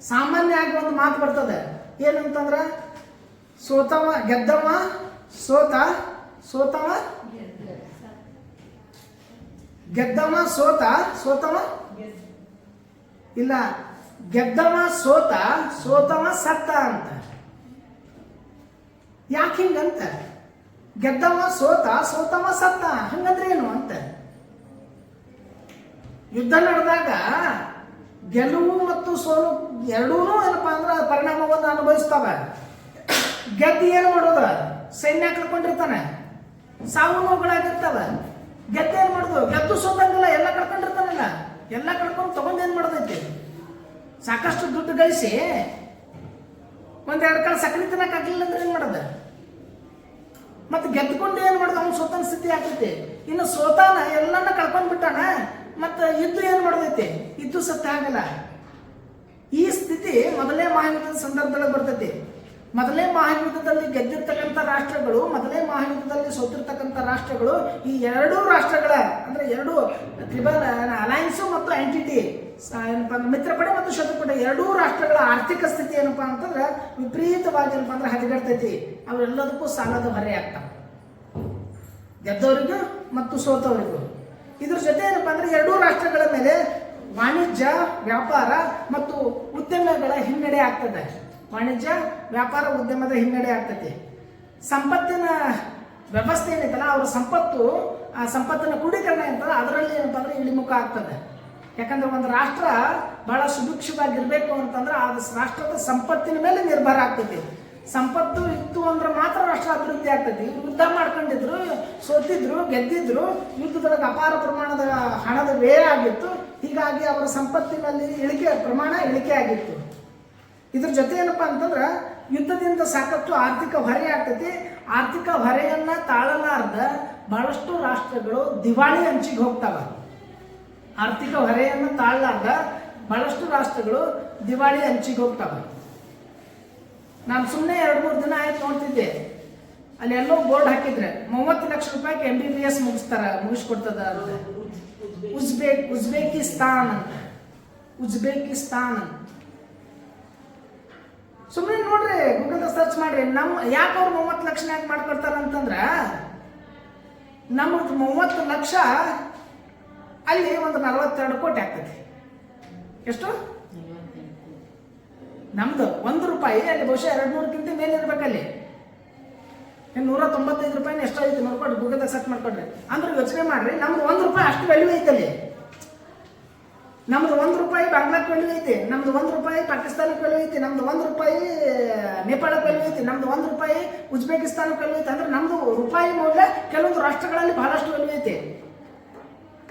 ಸಾಮಾನ್ಯ ಆಗಿ ಒಂದು ಮಾತು ಬರ್ತದೆ. ಏನಂತಂದ್ರೆ, ಸೋತವ, ಗೆದ್ದವ, ಸೋತ, ಸೋತವ, ಗೆದ್ದವ, ಸೋತ, ಸೋತವ, ಇಲ್ಲ. ಗೆದ್ದವ ಸೋತ, ಸೋತವ ಸತ್ತ ಅಂತ ಯಾಕೆ ಹಿಂಗಂತ ಗೆದ್ದವ ಸೋತ, ಸೋತವ ಸತ್ತ, ಹಂಗಂದ್ರೆ ಏನು ಅಂತ ಯುದ್ಧ ನಡೆದಾಗ ಗೆಲುವು ಮತ್ತು ಸೋಲು ಎರಡೂ ಏನಪ್ಪಾ ಅಂದ್ರೆ ಪರಿಣಾಮವನ್ನು ಅನುಭವಿಸ್ತಾವ. ಗೆದ್ದು ಏನು ಮಾಡೋದು? ಸೈನ್ಯ ಕಳ್ಕೊಂಡಿರ್ತಾನೆ. ಸಾವು ನೋವುಗಳಾಗಿರ್ತಾವ. ಗೆದ್ದು ಏನು ಮಾಡೋದು? ಗೆದ್ದು ಸೋತಂಗಿಲ್ಲ, ಎಲ್ಲ ಕಳ್ಕೊಂಡಿರ್ತಾನಲ್ಲ. ಎಲ್ಲ ಕಳ್ಕೊಂಡು ತಗೊಂಡು ಏನು ಮಾಡೋದೈತಿ? ಸಾಕಷ್ಟು ದುಡ್ಡು ಗಳಿಸಿ ಒಂದೆರಡು ಕಾಲ ಸಕ್ರೆ ತನಕ ಆಗಲಿಲ್ಲ ಅಂದ್ರೆ ಏನು ಮಾಡೋದು? ಮತ್ತೆ ಗೆದ್ದುಕೊಂಡು ಏನು ಮಾಡೋದು? ಅವ್ನು ಸೋತನ ಸ್ಥಿತಿ ಆಗ್ತೈತಿ. ಇನ್ನು ಸೋತಾನ, ಎಲ್ಲನ್ನ ಕಳ್ಕೊಂಡ್ ಬಿಟ್ಟಾನ, ಮತ್ತೆ ಇದ್ದು ಏನು ಮಾಡೋದೈತಿ? ಇದ್ದು ಸತ್ಯ ಆಗಲ್ಲ. ಈ ಸ್ಥಿತಿ ಮೊದಲೇ ಮಹಾಯುದ್ಧದ ಸಂದರ್ಭದೊಳಗೆ ಬರ್ತೈತಿ. ಮೊದಲೇ ಮಹಾಯುದ್ಧದಲ್ಲಿ ಗೆದ್ದಿರ್ತಕ್ಕಂಥ ರಾಷ್ಟ್ರಗಳು, ಮೊದಲೇ ಮಹಾಯುದ್ಧದಲ್ಲಿ ಸೋತಿರ್ತಕ್ಕಂಥ ರಾಷ್ಟ್ರಗಳು, ಈ ಎರಡೂ ರಾಷ್ಟ್ರಗಳ, ಅಂದ್ರೆ ಎರಡು ತ್ರಿಬಲ್ ಅಲಯನ್ಸ್ ಮತ್ತು ಎಂಟಿಟಿ ಏನಪ್ಪ ಅಂದ್ರೆ ಮಿತ್ರಪಡೆ ಮತ್ತು ಶತ್ರುಪಡೆ ಎರಡೂ ರಾಷ್ಟ್ರಗಳ ಆರ್ಥಿಕ ಸ್ಥಿತಿ ಏನಪ್ಪಾ ಅಂತಂದ್ರೆ ವಿಪರೀತವಾಗಿ ಏನಪ್ಪ ಅಂದ್ರೆ ಹದಗೆಡ್ತೈತಿ. ಅವರೆಲ್ಲದಕ್ಕೂ ಸಾಲದ ಹೊರೆ ಆಗ್ತಾವೆ. ಗೆದ್ದವರಿಗೂ ಮತ್ತು ಸೋತವರಿಗೂ. ಇದ್ರ ಜೊತೆ ಏನಪ್ಪಾ ಅಂದ್ರೆ ಎರಡೂ ರಾಷ್ಟ್ರಗಳ ಮೇಲೆ ವಾಣಿಜ್ಯ, ವ್ಯಾಪಾರ ಮತ್ತು ಉದ್ಯಮಗಳ ಹಿನ್ನಡೆ ಆಗ್ತದೆ. ವಾಣಿಜ್ಯ, ವ್ಯಾಪಾರ, ಉದ್ಯಮದ ಹಿನ್ನಡೆ ಆಗ್ತೈತಿ. ಸಂಪತ್ತಿನ ವ್ಯವಸ್ಥೆ ಏನೈತಲ್ಲ, ಅವರ ಸಂಪತ್ತು, ಆ ಸಂಪತ್ತಿನ ಕ್ರೋಢೀಕರಣ ಏನಂತಲ್ಲ, ಅದರಲ್ಲಿ ಏನಪ್ಪ ಅಂದ್ರೆ ಇಳಿಮುಖ ಆಗ್ತದೆ. ಯಾಕಂದ್ರೆ ಒಂದು ರಾಷ್ಟ್ರ ಬಹಳ ಸುಭಿಕ್ಷವಾಗಿರ್ಬೇಕು ಅಂತಂದ್ರೆ ಆ ರಾಷ್ಟ್ರದ ಸಂಪತ್ತಿನ ಮೇಲೆ ನಿರ್ಭರ ಆಗ್ತೈತಿ. ಸಂಪತ್ತು ಇತ್ತು ಅಂದ್ರೆ ಮಾತ್ರ ರಾಷ್ಟ್ರ ಅಭಿವೃದ್ಧಿ ಆಗ್ತೈತಿ. ಯುದ್ಧ ಮಾಡ್ಕೊಂಡಿದ್ರು, ಸೋತಿದ್ರು, ಗೆದ್ದಿದ್ರು, ಯುದ್ಧದೊಳಗೆ ಅಪಾರ ಪ್ರಮಾಣದ ಹಣದ ವ್ಯಯ ಆಗಿತ್ತು. ಹೀಗಾಗಿ ಅವರ ಸಂಪತ್ತಿನಲ್ಲಿ ಇಳಿಕೆ, ಪ್ರಮಾಣ ಇಳಿಕೆ ಆಗಿತ್ತು. ಇದ್ರ ಜೊತೆ ಏನಪ್ಪಾ ಅಂತಂದ್ರೆ ಯುದ್ಧದಿಂದ ಸಾಕಷ್ಟು ಆರ್ಥಿಕ ಹೊರೆ ಆಗ್ತೈತಿ. ಆರ್ಥಿಕ ಹೊರೆಯನ್ನ ತಾಳಲಾರ್ದ ಬಹಳಷ್ಟು ರಾಷ್ಟ್ರಗಳು ದಿವಾಳಿ ಹಂಚಿಗೆ ಹೋಗ್ತಾವ. ಆರ್ಥಿಕ ಹೊರೆಯನ್ನು ತಾಳಲಾರ್ದ ಬಹಳಷ್ಟು ರಾಷ್ಟ್ರಗಳು ದಿವಾಳಿ ಹಂಚಿಗೆ ಹೋಗ್ತಾವೆ. ನಾನು ಸುಮ್ಮನೆ ಎರಡು ಮೂರು ದಿನ ಆಯ್ತು ನೋಡ್ತಿದ್ದೆ. ಅಲ್ಲಿ ಎಲ್ಲೋ ಬೋರ್ಡ್ ಹಾಕಿದ್ರೆ ಮೂವತ್ತು ಲಕ್ಷ ರೂಪಾಯಿಗೆ ಎಂ ಬಿ ಬಿ ಎಸ್ ಮುಗಿಸ್ತಾರ, ಮುಗಿಸ್ಕೊಡ್ತದ ಉಜ್ಬೇಕ್, ಉಜ್ಬೇಕಿಸ್ತಾನ್ ಅಂತ. ಉಜ್ಬೇಕಿಸ್ತಾನ್ ಅಂತ. ಸುಮ್ಮನೆ ನೋಡ್ರಿ ಗೂಗಲ್ ಸರ್ಚ್ ಮಾಡ್ರಿ ನಮ್ಮ ಯಾಕೆ ಅವ್ರು ಮೂವತ್ತು ಲಕ್ಷ ಯಾಕೆ ಮಾಡ್ಕೊಡ್ತಾರ ಅಂತಂದ್ರ ನಮ್ಮ ಮೂವತ್ತು ಲಕ್ಷ ಅಲ್ಲಿ ಒಂದು ನಲವತ್ತೆರಡು ಕೋಟಿ ಆಗ್ತದೆ. ಎಷ್ಟು? ನಮ್ದು ಒಂದು ರೂಪಾಯಿ, ಅಲ್ಲಿ ಬಹುಶಃ ಎರಡು ನೂರಕ್ಕಿಂತ ಮೇಲೆ ಇರ್ಬೇಕಲ್ಲಿ ನೂರ ತೊಂಬತ್ತೈದು ರೂಪಾಯಿನ ಎಷ್ಟು ಐತಿ ನೋಡ್ಕೊಂಡು ಗೂಗಲ್ದಾಗ ಸರ್ಚ್ ಮಾಡ್ಕೊಡ್ರಿ. ಅಂದ್ರೆ ಯೋಚನೆ ಮಾಡ್ರಿ, ನಮ್ದು ಒಂದು ರೂಪಾಯಿ ಅಷ್ಟು ವ್ಯಾಲ್ಯೂ ಐತಲ್ಲಿ ನಮ್ದು ಒಂದು ರೂಪಾಯಿ ಬಾಂಗ್ಲಾಕ್ ವ್ಯಾಲ್ಯೂ ಐತಿ, ನಮ್ದು ಒಂದು ರೂಪಾಯಿ ಪಾಕಿಸ್ತಾನಕ್ಕೆ ವ್ಯಾಲ್ಯೂ ಐತಿ, ನಮ್ದು ಒಂದು ರೂಪಾಯಿ ನೇಪಾಳಕ್ಕೆ ವ್ಯಾಲ್ಯೂ ಐತಿ, ನಮ್ದು ಒಂದು ರೂಪಾಯಿ ಉಜ್ಬೇಕಿಸ್ತಾನಕ್ಕೆ ವ್ಯಾಲ್ಯೂ ಐತಿ. ಅಂದ್ರೆ ನಮ್ದು ರೂಪಾಯಿ ಮೌಲ್ಯ ಕೆಲವೊಂದು ರಾಷ್ಟ್ರಗಳಲ್ಲಿ ಬಹಳಷ್ಟು ವ್ಯಾಲ್ಯೂ ಐತಿ.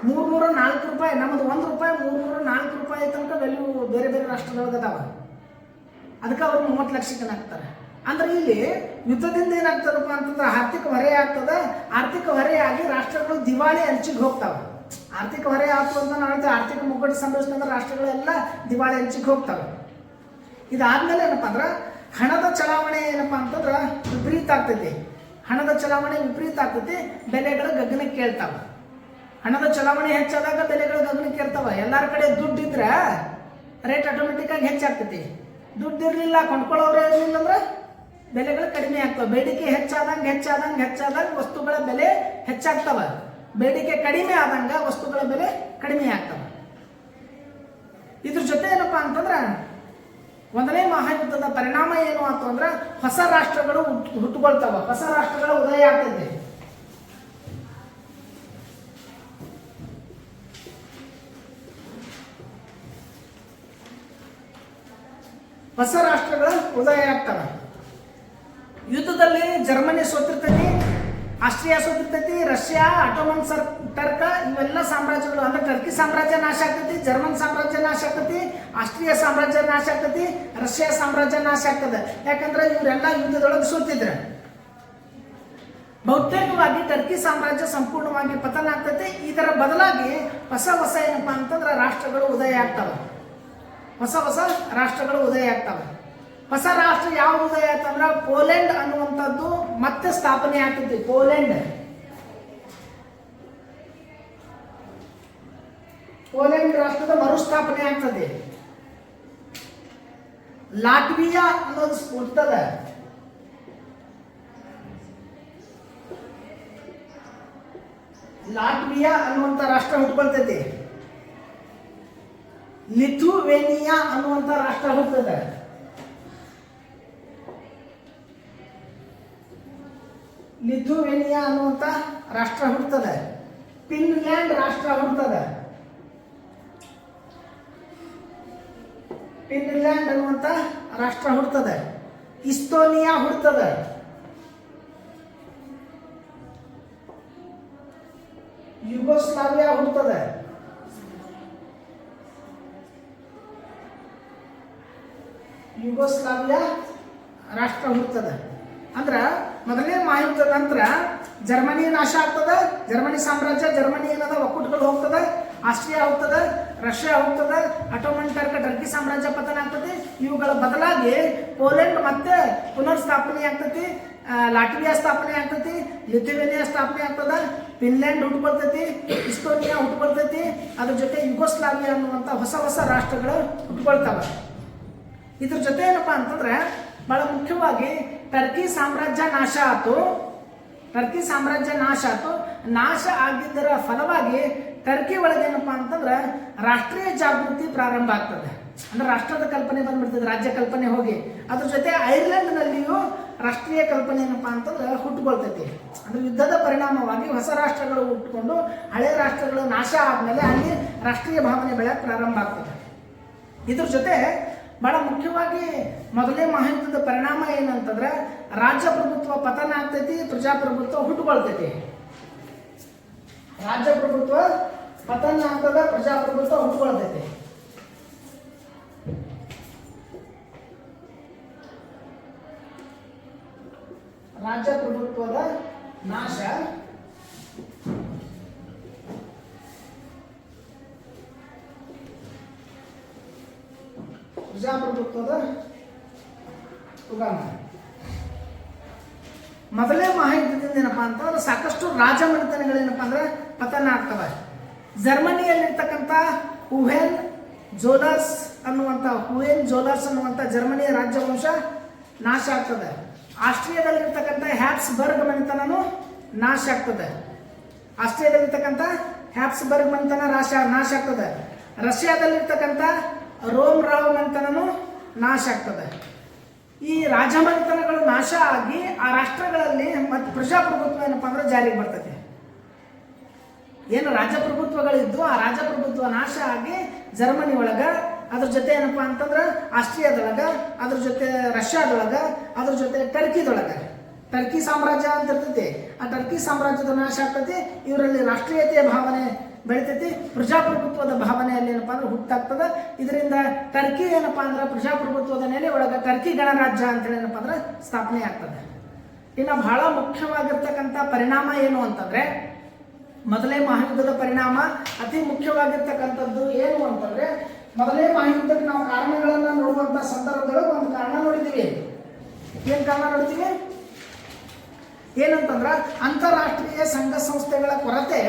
ಮೂರ್ನೂರ ನಾಲ್ಕು ರೂಪಾಯಿ, ನಮ್ದು ಒಂದು ರೂಪಾಯಿ, ಮೂರ್ನೂರ ನಾಲ್ಕು ರೂಪಾಯಿ ತನಕ ವ್ಯಾಲ್ಯೂ ಬೇರೆ ಬೇರೆ ರಾಷ್ಟ್ರದೊಳಗೆ ಅದಾವ. ಅದಕ್ಕೆ ಅವರು ಮೂವತ್ತು ಲಕ್ಷಕ್ಕೆ ಹಾಕ್ತಾರೆ. ಅಂದ್ರೆ ಇಲ್ಲಿ ಯುದ್ಧದಿಂದ ಏನಾಗ್ತದಪ್ಪ ಅಂತಂದ್ರೆ ಆರ್ಥಿಕ ಹೊರೆ ಆಗ್ತದೆ, ಆರ್ಥಿಕ ಹೊರೆಯಾಗಿ ರಾಷ್ಟ್ರಗಳು ದಿವಾಳಿ ಅಂಚಿಗೆ ಹೋಗ್ತಾವೆ. ಆರ್ಥಿಕ ಹೊರೆ ಆಯ್ತು ಅಂತ ನಾವು ಆರ್ಥಿಕ ಮುಗ್ಗಟ್ಟು ಸಂಭವಿಸಿದ್ರೆ ರಾಷ್ಟ್ರಗಳೆಲ್ಲ ದಿವಾಳಿ ಅಂಚಿಗೆ ಹೋಗ್ತವೆ. ಇದಾದ್ಮೇಲೆ ಏನಪ್ಪ ಅಂದ್ರೆ ಹಣದ ಚಲಾವಣೆ ಏನಪ್ಪ ಅಂತಂದ್ರೆ ವಿಪರೀತ ಆಗ್ತೈತಿ. ಹಣದ ಚಲಾವಣೆ ವಿಪರೀತ ಆಗ್ತೈತಿ, ಬೆಲೆಗಳು ಗಗನಕ್ಕೆ ಕೇಳ್ತಾವೆ. ಹಣದ ಚಲಾವಣೆ ಹೆಚ್ಚಾದಾಗ ಬೆಲೆಗಳು ಗಗನಕ್ಕೆ ಇರ್ತಾವ. ಎಲ್ಲಾರ ಕಡೆ ದುಡ್ಡು ಇದ್ರೆ ರೇಟ್ ಆಟೋಮೆಟಿಕ್ ಆಗಿ ಹೆಚ್ಚಾಗ್ತೈತಿ. ದುಡ್ಡು ಇರಲಿಲ್ಲ ಕೊಂಡ್ಕೊಳ್ಳೋರು ಇರಲಿಲ್ಲ ಅಂದ್ರೆ ಬೆಲೆಗಳು ಕಡಿಮೆ ಆಗ್ತವೆ. ಬೇಡಿಕೆ ಹೆಚ್ಚಾದಂಗೆ ಹೆಚ್ಚಾದಂಗೆ ಹೆಚ್ಚಾದಂಗೆ ವಸ್ತುಗಳ ಬೆಲೆ ಹೆಚ್ಚಾಗ್ತವ. ಬೇಡಿಕೆ ಕಡಿಮೆ ಆದಂಗ ವಸ್ತುಗಳ ಬೆಲೆ ಕಡಿಮೆ ಆಗ್ತವ. ಇದ್ರ ಜೊತೆ ಏನಪ್ಪಾ ಅಂತಂದ್ರೆ ಒಂದನೇ ಮಹಾಯುದ್ಧದ ಪರಿಣಾಮ ಏನು ಆಯ್ತು ಹೊಸ ರಾಷ್ಟ್ರಗಳು ಹುಟ್- ಹುಟ್ಟುಕೊಳ್ತಾವ ಹೊಸ ರಾಷ್ಟ್ರಗಳ ಉದಯ ಆಗ್ತೈತೆ. ಹೊಸ ರಾಷ್ಟ್ರಗಳು ಉದಯ ಆಗ್ತವೆ. ಯುದ್ಧದಲ್ಲಿ ಜರ್ಮನಿ ಸೋತಿರ್ತೈತಿ, ಆಸ್ಟ್ರಿಯಾ ಸೋತಿರ್ತೈತಿ, ರಷ್ಯಾ, ಅಟೋಮನ್ ಸರ್, ಟರ್ಕ, ಇವೆಲ್ಲ ಸಾಮ್ರಾಜ್ಯಗಳು. ಅಂದ್ರೆ ಟರ್ಕಿ ಸಾಮ್ರಾಜ್ಯ ನಾಶ ಆಗ್ತೈತಿ, ಜರ್ಮನ್ ಸಾಮ್ರಾಜ್ಯ ನಾಶ ಆಗ್ತೈತಿ, ಆಸ್ಟ್ರಿಯಾ ಸಾಮ್ರಾಜ್ಯ ನಾಶ ಆಗ್ತೈತಿ, ರಷ್ಯಾ ಸಾಮ್ರಾಜ್ಯ ನಾಶ ಆಗ್ತದೆ. ಯಾಕಂದ್ರೆ ಇವರೆಲ್ಲ ಯುದ್ಧದೊಳಗೆ ಸೋತಿದ್ರೆ. ಬಹುತೇಕವಾಗಿ ಟರ್ಕಿ ಸಾಮ್ರಾಜ್ಯ ಸಂಪೂರ್ಣವಾಗಿ ಪತನ ಆಗ್ತೈತಿ. ಇದರ ಬದಲಾಗಿ ಹೊಸ ಹೊಸ ಏನಪ್ಪಾ ಅಂತಂದ್ರೆ ರಾಷ್ಟ್ರಗಳು ಉದಯ ಆಗ್ತವೆ. ಹೊಸ ಹೊಸ ರಾಷ್ಟ್ರಗಳು ಉದಯ ಆಗ್ತವೆ. ಹೊಸ ರಾಷ್ಟ್ರ ಯಾವ ಉದಯ ಆಯ್ತಂದ್ರೆ ಪೋಲೆಂಡ್ ಅನ್ನುವಂಥದ್ದು ಮತ್ತೆ ಸ್ಥಾಪನೆ ಆಗ್ತೈತಿ ಪೋಲೆಂಡ್. ಪೋಲೆಂಡ್ ರಾಷ್ಟ್ರದ ಮರುಸ್ಥಾಪನೆ ಆಗ್ತದೆ. ಲಾಟ್ವಿಯಾ ಅನ್ನೋದು ಸ್ಫೂರ್ತದ ಲಾಟ್ವಿಯಾ ಅನ್ನುವಂಥ ರಾಷ್ಟ್ರ ಹುಟ್ಕೊಳ್ತೈತಿ ಲಿಥುವೇನಿಯಾ ಅನ್ನುವಂಥ ರಾಷ್ಟ್ರ ಹುಟ್ಟದ. ಲಿಥುವೇನಿಯಾ ಅನ್ನುವಂಥ ರಾಷ್ಟ್ರ ಹುಡ್ತದೆ ಫಿನ್ಲ್ಯಾಂಡ್ ರಾಷ್ಟ್ರ ಹುಡ್ತದೆ ಫಿನ್ಲ್ಯಾಂಡ್ ಅನ್ನುವಂಥ ರಾಷ್ಟ್ರ ಹುಡ್ತದೆ ಇಸ್ತೋನಿಯಾ ಹುಡ್ತದೆ ಯುಗೋಸ್ಲಾವಿಯಾ ಹುಟ್ಟುತ್ತದೆ ಯುಗೋಸ್ಲಾವಿಯಾ ರಾಷ್ಟ್ರ ಹುಟ್ಟದ. ಅಂದ್ರ ಮೊದಲನೇ ಮಹಾಯುದ್ಧದ ನಂತರ ಜರ್ಮನಿ ನಾಶ ಆಗ್ತದ, ಜರ್ಮನಿ ಸಾಮ್ರಾಜ್ಯ ಜರ್ಮನಿ ಏನದ ಒಕ್ಕೂಟಗಳು ಹೋಗ್ತದ, ಆಸ್ಟ್ರಿಯಾ ಹೋಗ್ತದ, ರಷ್ಯಾ ಹೋಗ್ತದ ಅಟೋಮನ್ ಟರ್ಕ ಟರ್ಕಿ ಸಾಮ್ರಾಜ್ಯ ಪತನ ಆಗ್ತದೆ. ಇವುಗಳ ಬದಲಾಗಿ ಪೋಲೆಂಡ್ ಮತ್ತೆ ಪುನರ್ ಸ್ಥಾಪನೆ ಆಗ್ತತಿ ಲಾಟ್ವಿಯಾ ಸ್ಥಾಪನೆ ಆಗ್ತತಿ, ಲಿಥುವೇನಿಯಾ ಸ್ಥಾಪನೆ ಆಗ್ತದ, ಫಿನ್ಲ್ಯಾಂಡ್ ಹುಟ್ಕೊಳ್ತೈತಿ ಇಸ್ಟೋನಿಯಾ ಬರ್ತೈತಿ ಅದ್ರ ಜೊತೆ ಯುಗೋಸ್ಲಾವಿಯಾ ಅನ್ನುವಂಥ ಹೊಸ ಹೊಸ ರಾಷ್ಟ್ರಗಳು ಹುಟ್ಕೊಳ್ತಾವ. ಇದ್ರ ಜೊತೆ ಏನಪ್ಪ ಅಂತಂದ್ರೆ ಬಹಳ ಮುಖ್ಯವಾಗಿ ಟರ್ಕಿ ಸಾಮ್ರಾಜ್ಯ ನಾಶ ಆತು ಟರ್ಕಿ ಸಾಮ್ರಾಜ್ಯ ನಾಶ ಆತು ನಾಶ ಆಗಿದ್ದರ ಫಲವಾಗಿ ಟರ್ಕಿ ಒಳಗೆ ಏನಪ್ಪ ಅಂತಂದ್ರೆ ರಾಷ್ಟ್ರೀಯ ಜಾಗೃತಿ ಪ್ರಾರಂಭ ಆಗ್ತದೆ. ಅಂದ್ರೆ ರಾಷ್ಟ್ರದ ಕಲ್ಪನೆ ಬಂದ್ಬಿಡ್ತದೆ, ರಾಜ್ಯ ಕಲ್ಪನೆ ಹೋಗಿ. ಅದ್ರ ಜೊತೆ ಐರ್ಲೆಂಡ್ನಲ್ಲಿಯೂ ರಾಷ್ಟ್ರೀಯ ಕಲ್ಪನೆ ಏನಪ್ಪ ಅಂತಂದ್ರೆ ಹುಟ್ಟುಕೊಳ್ತೈತಿ ಅಂದ್ರೆ ಯುದ್ಧದ ಪರಿಣಾಮವಾಗಿ ಹೊಸ ರಾಷ್ಟ್ರಗಳು ಹುಟ್ಟುಕೊಂಡು ಹಳೆ ರಾಷ್ಟ್ರಗಳು ನಾಶ ಆದ್ಮೇಲೆ ಅಲ್ಲಿ ರಾಷ್ಟ್ರೀಯ ಭಾವನೆ ಬೆಳೆಯಕ್ಕೆ ಪ್ರಾರಂಭ ಆಗ್ತದೆ. ಇದ್ರ ಜೊತೆ ಬಹಳ ಮುಖ್ಯವಾಗಿ ಮೊದಲೇ ಮಹಾಯುದ್ಧದ ಪರಿಣಾಮ ಏನಂತಂದ್ರೆ ರಾಜ್ಯ ಪ್ರಭುತ್ವ ಪತನ ಆಗ್ತೈತಿ, ಪ್ರಜಾಪ್ರಭುತ್ವ ಹುಟ್ಟುಕೊಳ್ತೈತಿ ರಾಜ್ಯ ಪ್ರಭುತ್ವ ಪತನ ಆಗ್ತದ, ಪ್ರಜಾಪ್ರಭುತ್ವ ಹುಟ್ಟುಕೊಳ್ತೈತಿ ರಾಜ್ಯ ಪ್ರಭುತ್ವದ ನಾಶ ಪ್ರಜಾಪ್ರಭುತ್ವದ ಉದಾಹರಣೆ ಮೊದಲೇ ಮಹಾಯುದ್ಧದಿಂದ ಏನಪ್ಪಾ ಅಂತಂದ್ರೆ ಸಾಕಷ್ಟು ರಾಜಮನೆತನಗಳೇನಪ್ಪ ಅಂದ್ರೆ ಪತನ ಆಗ್ತವೆ ಜರ್ಮನಿಯಲ್ಲಿರ್ತಕ್ಕಂಥ ಹುಹೆನ್ ಜೋಲರ್ಸ್ ಅನ್ನುವಂಥ, ಹುಹೆನ್ ಜೋಲರ್ಸ್ ಅನ್ನುವಂಥ ಜರ್ಮನಿಯ ರಾಜ್ಯವಂಶ ನಾಶ ಆಗ್ತದೆ. ಆಸ್ಟ್ರಿಯಾದಲ್ಲಿರ್ತಕ್ಕಂಥ ಹ್ಯಾಪ್ಸ್ಬರ್ಗ್ ಮನೆತನನು ನಾಶ ಆಗ್ತದೆ. ಆಸ್ಟ್ರಿಯಾದಲ್ಲಿರ್ತಕ್ಕಂಥ ಹ್ಯಾಪ್ಸ್ಬರ್ಗ್ ಮನೆತನ ನಾಶ ನಾಶ ಆಗ್ತದೆ. ರಷ್ಯಾದಲ್ಲಿರ್ತಕ್ಕಂಥ ರೋಮ್ ರಾವ್ ಮನೆತನನು ನಾಶ ಆಗ್ತದೆ. ಈ ರಾಜಮನೆತನಗಳು ನಾಶ ಆಗಿ ಆ ರಾಷ್ಟ್ರಗಳಲ್ಲಿ ಮತ್ತೆ ಪ್ರಜಾಪ್ರಭುತ್ವ ಏನಪ್ಪಾ ಅಂದ್ರೆ ಜಾರಿಗೆ ಬರ್ತದೆ. ಏನು ರಾಜಪ್ರಭುತ್ವಗಳಿದ್ದು ಆ ರಾಜಪ್ರಭುತ್ವ ನಾಶ ಆಗಿ ಜರ್ಮನಿ ಒಳಗ, ಅದ್ರ ಜೊತೆ ಏನಪ್ಪಾ ಅಂತಂದ್ರೆ ಆಸ್ಟ್ರಿಯಾದೊಳಗ, ಅದ್ರ ಜೊತೆ ರಷ್ಯಾದೊಳಗ, ಅದ್ರ ಜೊತೆ ಟರ್ಕಿದೊಳಗ. ಟರ್ಕಿ ಸಾಮ್ರಾಜ್ಯ ಅಂತ ಇರ್ತೈತಿ. ಆ ಟರ್ಕಿ ಸಾಮ್ರಾಜ್ಯದ ನಾಶ ಆಗ್ತೈತಿ. ಇವರಲ್ಲಿ ರಾಷ್ಟ್ರೀಯತೆಯ ಭಾವನೆ ಬೆಳಿತೈತಿ. ಪ್ರಜಾಪ್ರಭುತ್ವದ ಭಾವನೆಯಲ್ಲಿ ಏನಪ್ಪ ಅಂದ್ರೆ ಹುಟ್ಟಾಗ್ತದ. ಇದರಿಂದ ಟರ್ಕಿ ಏನಪ್ಪ ಅಂದ್ರೆ ಪ್ರಜಾಪ್ರಭುತ್ವದ ನೆಲೆ ಒಳಗ ಟರ್ಕಿ ಗಣರಾಜ್ಯ ಅಂತೇಳಿ ಏನಪ್ಪ ಅಂದ್ರೆ ಸ್ಥಾಪನೆ ಆಗ್ತದೆ. ಇನ್ನು ಬಹಳ ಮುಖ್ಯವಾಗಿರ್ತಕ್ಕಂಥ ಪರಿಣಾಮ ಏನು ಅಂತಂದ್ರೆ, ಮೊದಲೇ ಮಹಾಯುದ್ಧದ ಪರಿಣಾಮ, ಅತಿ ಮುಖ್ಯವಾಗಿರ್ತಕ್ಕಂಥದ್ದು ಏನು ಅಂತಂದ್ರೆ, ಮೊದಲೇ ಮಹಾಯುದ್ಧಕ್ಕೆ ನಾವು ಕಾರಣಗಳನ್ನ ನೋಡುವಂತ ಸಂದರ್ಭದೊಳಗೆ ಒಂದು ಕಾರಣ ನೋಡಿದ್ದೀವಿ. ಏನ್ ಕಾರಣ ನೋಡ್ತೀವಿ ಏನಂತಂದ್ರ ಅಂತಾರಾಷ್ಟ್ರೀಯ ಸಂಘ ಸಂಸ್ಥೆಗಳ ಕೊರತೆ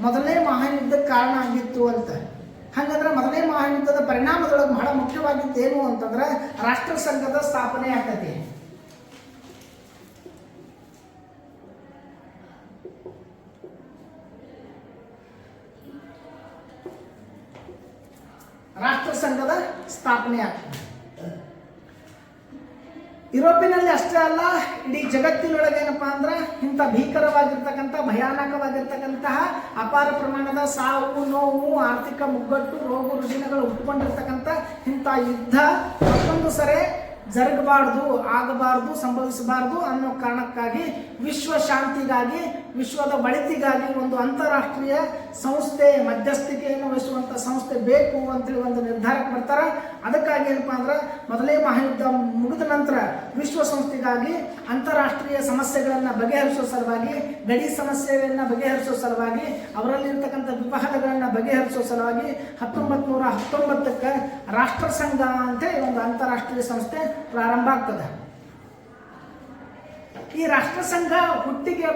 ಮೊದಲನೇ ಮಹಾಯುದ್ಧಕ್ಕೆ ಕಾರಣ ಆಗಿತ್ತು ಅಂತ. ಹಂಗಂದ್ರೆ ಮೊದಲನೇ ಮಹಾಯುದ್ಧದ ಪರಿಣಾಮದೊಳಗೆ ಬಹಳ ಮುಖ್ಯವಾಗಿದ್ದು ಏನು ಅಂತಂದ್ರೆ ರಾಷ್ಟ್ರ ಸಂಘದ ಸ್ಥಾಪನೆ ಆಗ್ತೈತಿ. ರಾಷ್ಟ್ರ ಸಂಘದ ಸ್ಥಾಪನೆ ಆಗ್ತದೆ ಯುರೋಪಿನಲ್ಲಿ ಅಷ್ಟೇ ಅಲ್ಲ, ಇಡೀ ಜಗತ್ತಿನೊಳಗೆ ಏನಪ್ಪಾ ಅಂದ್ರೆ ಇಂಥ ಭೀಕರವಾಗಿರ್ತಕ್ಕಂಥ, ಭಯಾನಕವಾಗಿರ್ತಕ್ಕಂತಹ ಅಪಾರ ಪ್ರಮಾಣದ ಸಾವು, ನೋವು, ಆರ್ಥಿಕ ಮುಗ್ಗಟ್ಟು, ರೋಗ ರುಜಿನಗಳು ಹುಟ್ಟುಕೊಂಡಿರ್ತಕ್ಕಂಥ ಇಂಥ ಯುದ್ಧ ಮತ್ತೊಂದು ಸರಿ ಜರುಗಬಾರ್ದು, ಆಗಬಾರ್ದು, ಸಂಭವಿಸಬಾರ್ದು ಅನ್ನೋ ಕಾರಣಕ್ಕಾಗಿ ವಿಶ್ವ ಶಾಂತಿಗಾಗಿ, ವಿಶ್ವದ ಒಳಿತಿಗಾಗಿ ಒಂದು ಅಂತಾರಾಷ್ಟ್ರೀಯ ಸಂಸ್ಥೆ, ಮಧ್ಯಸ್ಥಿಕೆಯನ್ನು ವಹಿಸುವಂಥ ಸಂಸ್ಥೆ ಬೇಕು ಅಂತೇಳಿ ಒಂದು ನಿರ್ಧಾರಕ್ಕೆ ಬರ್ತಾರೆ. ಅದಕ್ಕಾಗಿ ಏನಪ್ಪಾ ಅಂದ್ರೆ ಮೊದಲೇ ಮಹಾಯುದ್ಧ ಮುಗಿದ ನಂತರ ವಿಶ್ವಸಂಸ್ಥೆಗಾಗಿ ಅಂತಾರಾಷ್ಟ್ರೀಯ ಸಮಸ್ಯೆಗಳನ್ನು ಬಗೆಹರಿಸುವ ಸಲುವಾಗಿ, ಗಡಿ ಸಮಸ್ಯೆಗಳನ್ನು ಬಗೆಹರಿಸುವ ಸಲುವಾಗಿ, ಅವರಲ್ಲಿರ್ತಕ್ಕಂಥ ವಿವಾದಗಳನ್ನು ಬಗೆಹರಿಸುವ ಸಲುವಾಗಿ ಹತ್ತೊಂಬತ್ತು ನೂರ ಹತ್ತೊಂಬತ್ತಕ್ಕೆ ರಾಷ್ಟ್ರ ಸಂಘ ಅಂತೇಳಿ ಒಂದು ಅಂತಾರಾಷ್ಟ್ರೀಯ ಸಂಸ್ಥೆ ಪ್ರಾರಂಭ ಆಗ್ತದೆ. ಈ ರಾಷ್ಟ್ರ ಸಂಘ ಹುಟ್ಟಿಗೆ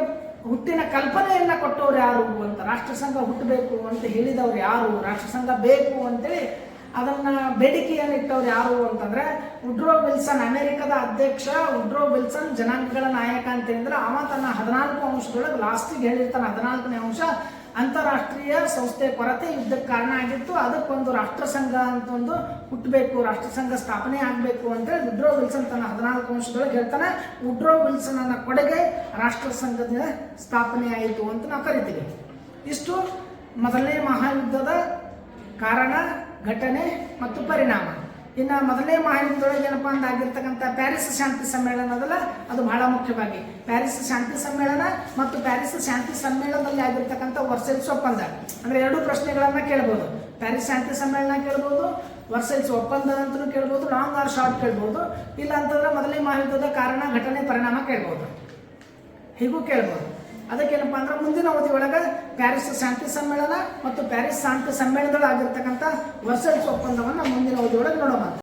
ಹುಟ್ಟಿನ ಕಲ್ಪನೆಯನ್ನ ಕೊಟ್ಟವ್ರು ಯಾರು ಅಂತ, ರಾಷ್ಟ್ರ ಸಂಘ ಹುಟ್ಟಬೇಕು ಅಂತ ಹೇಳಿದವ್ರು ಯಾರು, ರಾಷ್ಟ್ರ ಸಂಘ ಬೇಕು ಅಂತೇಳಿ ಅದನ್ನ ಬೇಡಿಕೆಯನ್ನು ಇಟ್ಟವ್ರು ಯಾರು ಅಂತಂದ್ರೆ ಉಡ್ರೋ ವಿಲ್ಸನ್, ಅಮೆರಿಕದ ಅಧ್ಯಕ್ಷ ಉಡ್ರೋ ವಿಲ್ಸನ್, ಜನಾಂಗಗಳ ನಾಯಕ ಅಂತ ಹೇಳಿದ್ರೆ ಅವ ತನ್ನ ಹದಿನಾಲ್ಕು ಅಂಶದೊಳಗೆ ಲಾಸ್ಟಿಗೆ ಹೇಳಿರ್ತಾನೆ. ಹದಿನಾಲ್ಕನೇ ಅಂಶ ಅಂತಾರಾಷ್ಟ್ರೀಯ ಸಂಸ್ಥೆ ಕೊರತೆ ಯುದ್ಧಕ್ಕೆ ಕಾರಣ ಆಗಿತ್ತು. ಅದಕ್ಕೊಂದು ರಾಷ್ಟ್ರ ಸಂಘ ಅಂತ ಒಂದು ಹುಟ್ಟಬೇಕು ರಾಷ್ಟ್ರ ಸಂಘ ಸ್ಥಾಪನೆ ಆಗಬೇಕು ಅಂತೇಳಿ ಉಡ್ರೋ ವಿಲ್ಸನ್ ತನ್ನ ಹದಿನಾಲ್ಕು ಅಂಶದೊಳಗೆ ಹೇಳ್ತಾನೆ. ಉಡ್ರೋ ವಿಲ್ಸನ್ ಅನ್ನ ಕೊಡುಗೆ ರಾಷ್ಟ್ರ ಸಂಘದ ಸ್ಥಾಪನೆ ಆಯಿತು ಅಂತ ನಾವು ಕರಿತೀವಿ. ಇಷ್ಟು ಮೊದಲನೇ ಮಹಾಯುದ್ಧದ ಕಾರಣ. ಘಟನೆ ಮತ್ತು ಪರಿಣಾಮ. ಇನ್ನು ಮೊದಲನೇ ಮಹಾಯುದ್ಧದೊಳಗೆ ಏನಪ್ಪ ಅಂತ ಆಗಿರ್ತಕ್ಕಂಥ ಪ್ಯಾರಿಸ್ ಶಾಂತಿ ಸಮ್ಮೇಳನ ಅದಲ್ಲ, ಅದು ಬಹಳ ಮುಖ್ಯವಾಗಿ. ಪ್ಯಾರಿಸ್ ಶಾಂತಿ ಸಮ್ಮೇಳನ ಮತ್ತು ಪ್ಯಾರಿಸ್ ಶಾಂತಿ ಸಮ್ಮೇಳನದಲ್ಲಿ ಆಗಿರ್ತಕ್ಕಂಥ ವರ್ಸೆಲ್ಸ್ ಒಪ್ಪಂದ. ಅಂದ್ರೆ ಎರಡು ಪ್ರಶ್ನೆಗಳನ್ನು ಕೇಳ್ಬೋದು. ಪ್ಯಾರಿಸ್ ಶಾಂತಿ ಸಮ್ಮೇಳನ ಕೇಳ್ಬೋದು, ವರ್ಸೆಲ್ಸ್ ಒಪ್ಪಂದ ಅಂತಲೂ ಕೇಳ್ಬೋದು ಲಾಂಗ್ ಆರ್ ಶಾರ್ಟ್ ಕೇಳ್ಬೋದು. ಇಲ್ಲ ಅಂತಂದ್ರೆ ಮೊದಲನೇ ಮಹಾಯುದ್ಧದ ಕಾರಣ, ಘಟನೆ, ಪರಿಣಾಮ ಕೇಳ್ಬೋದು. ಹೀಗೂ ಕೇಳ್ಬೋದು. ಅದಕ್ಕೇನಪ್ಪ ಅಂದ್ರೆ ಮುಂದಿನ ಅವಧಿ ಒಳಗೆ ಪ್ಯಾರಿಸ್ ಶಾಂತಿ ಸಮ್ಮೇಳನ ಮತ್ತು ಪ್ಯಾರಿಸ್ ಶಾಂತಿ ಸಮ್ಮೇಳನದಲ್ಲಿ ಆಗಿರ್ತಕ್ಕಂಥ ವರ್ಸಲ್ಸ್ ಒಪ್ಪಂದವನ್ನು ಮುಂದಿನ ಅವಧಿ ಒಳಗೆ ನೋಡೋಣ.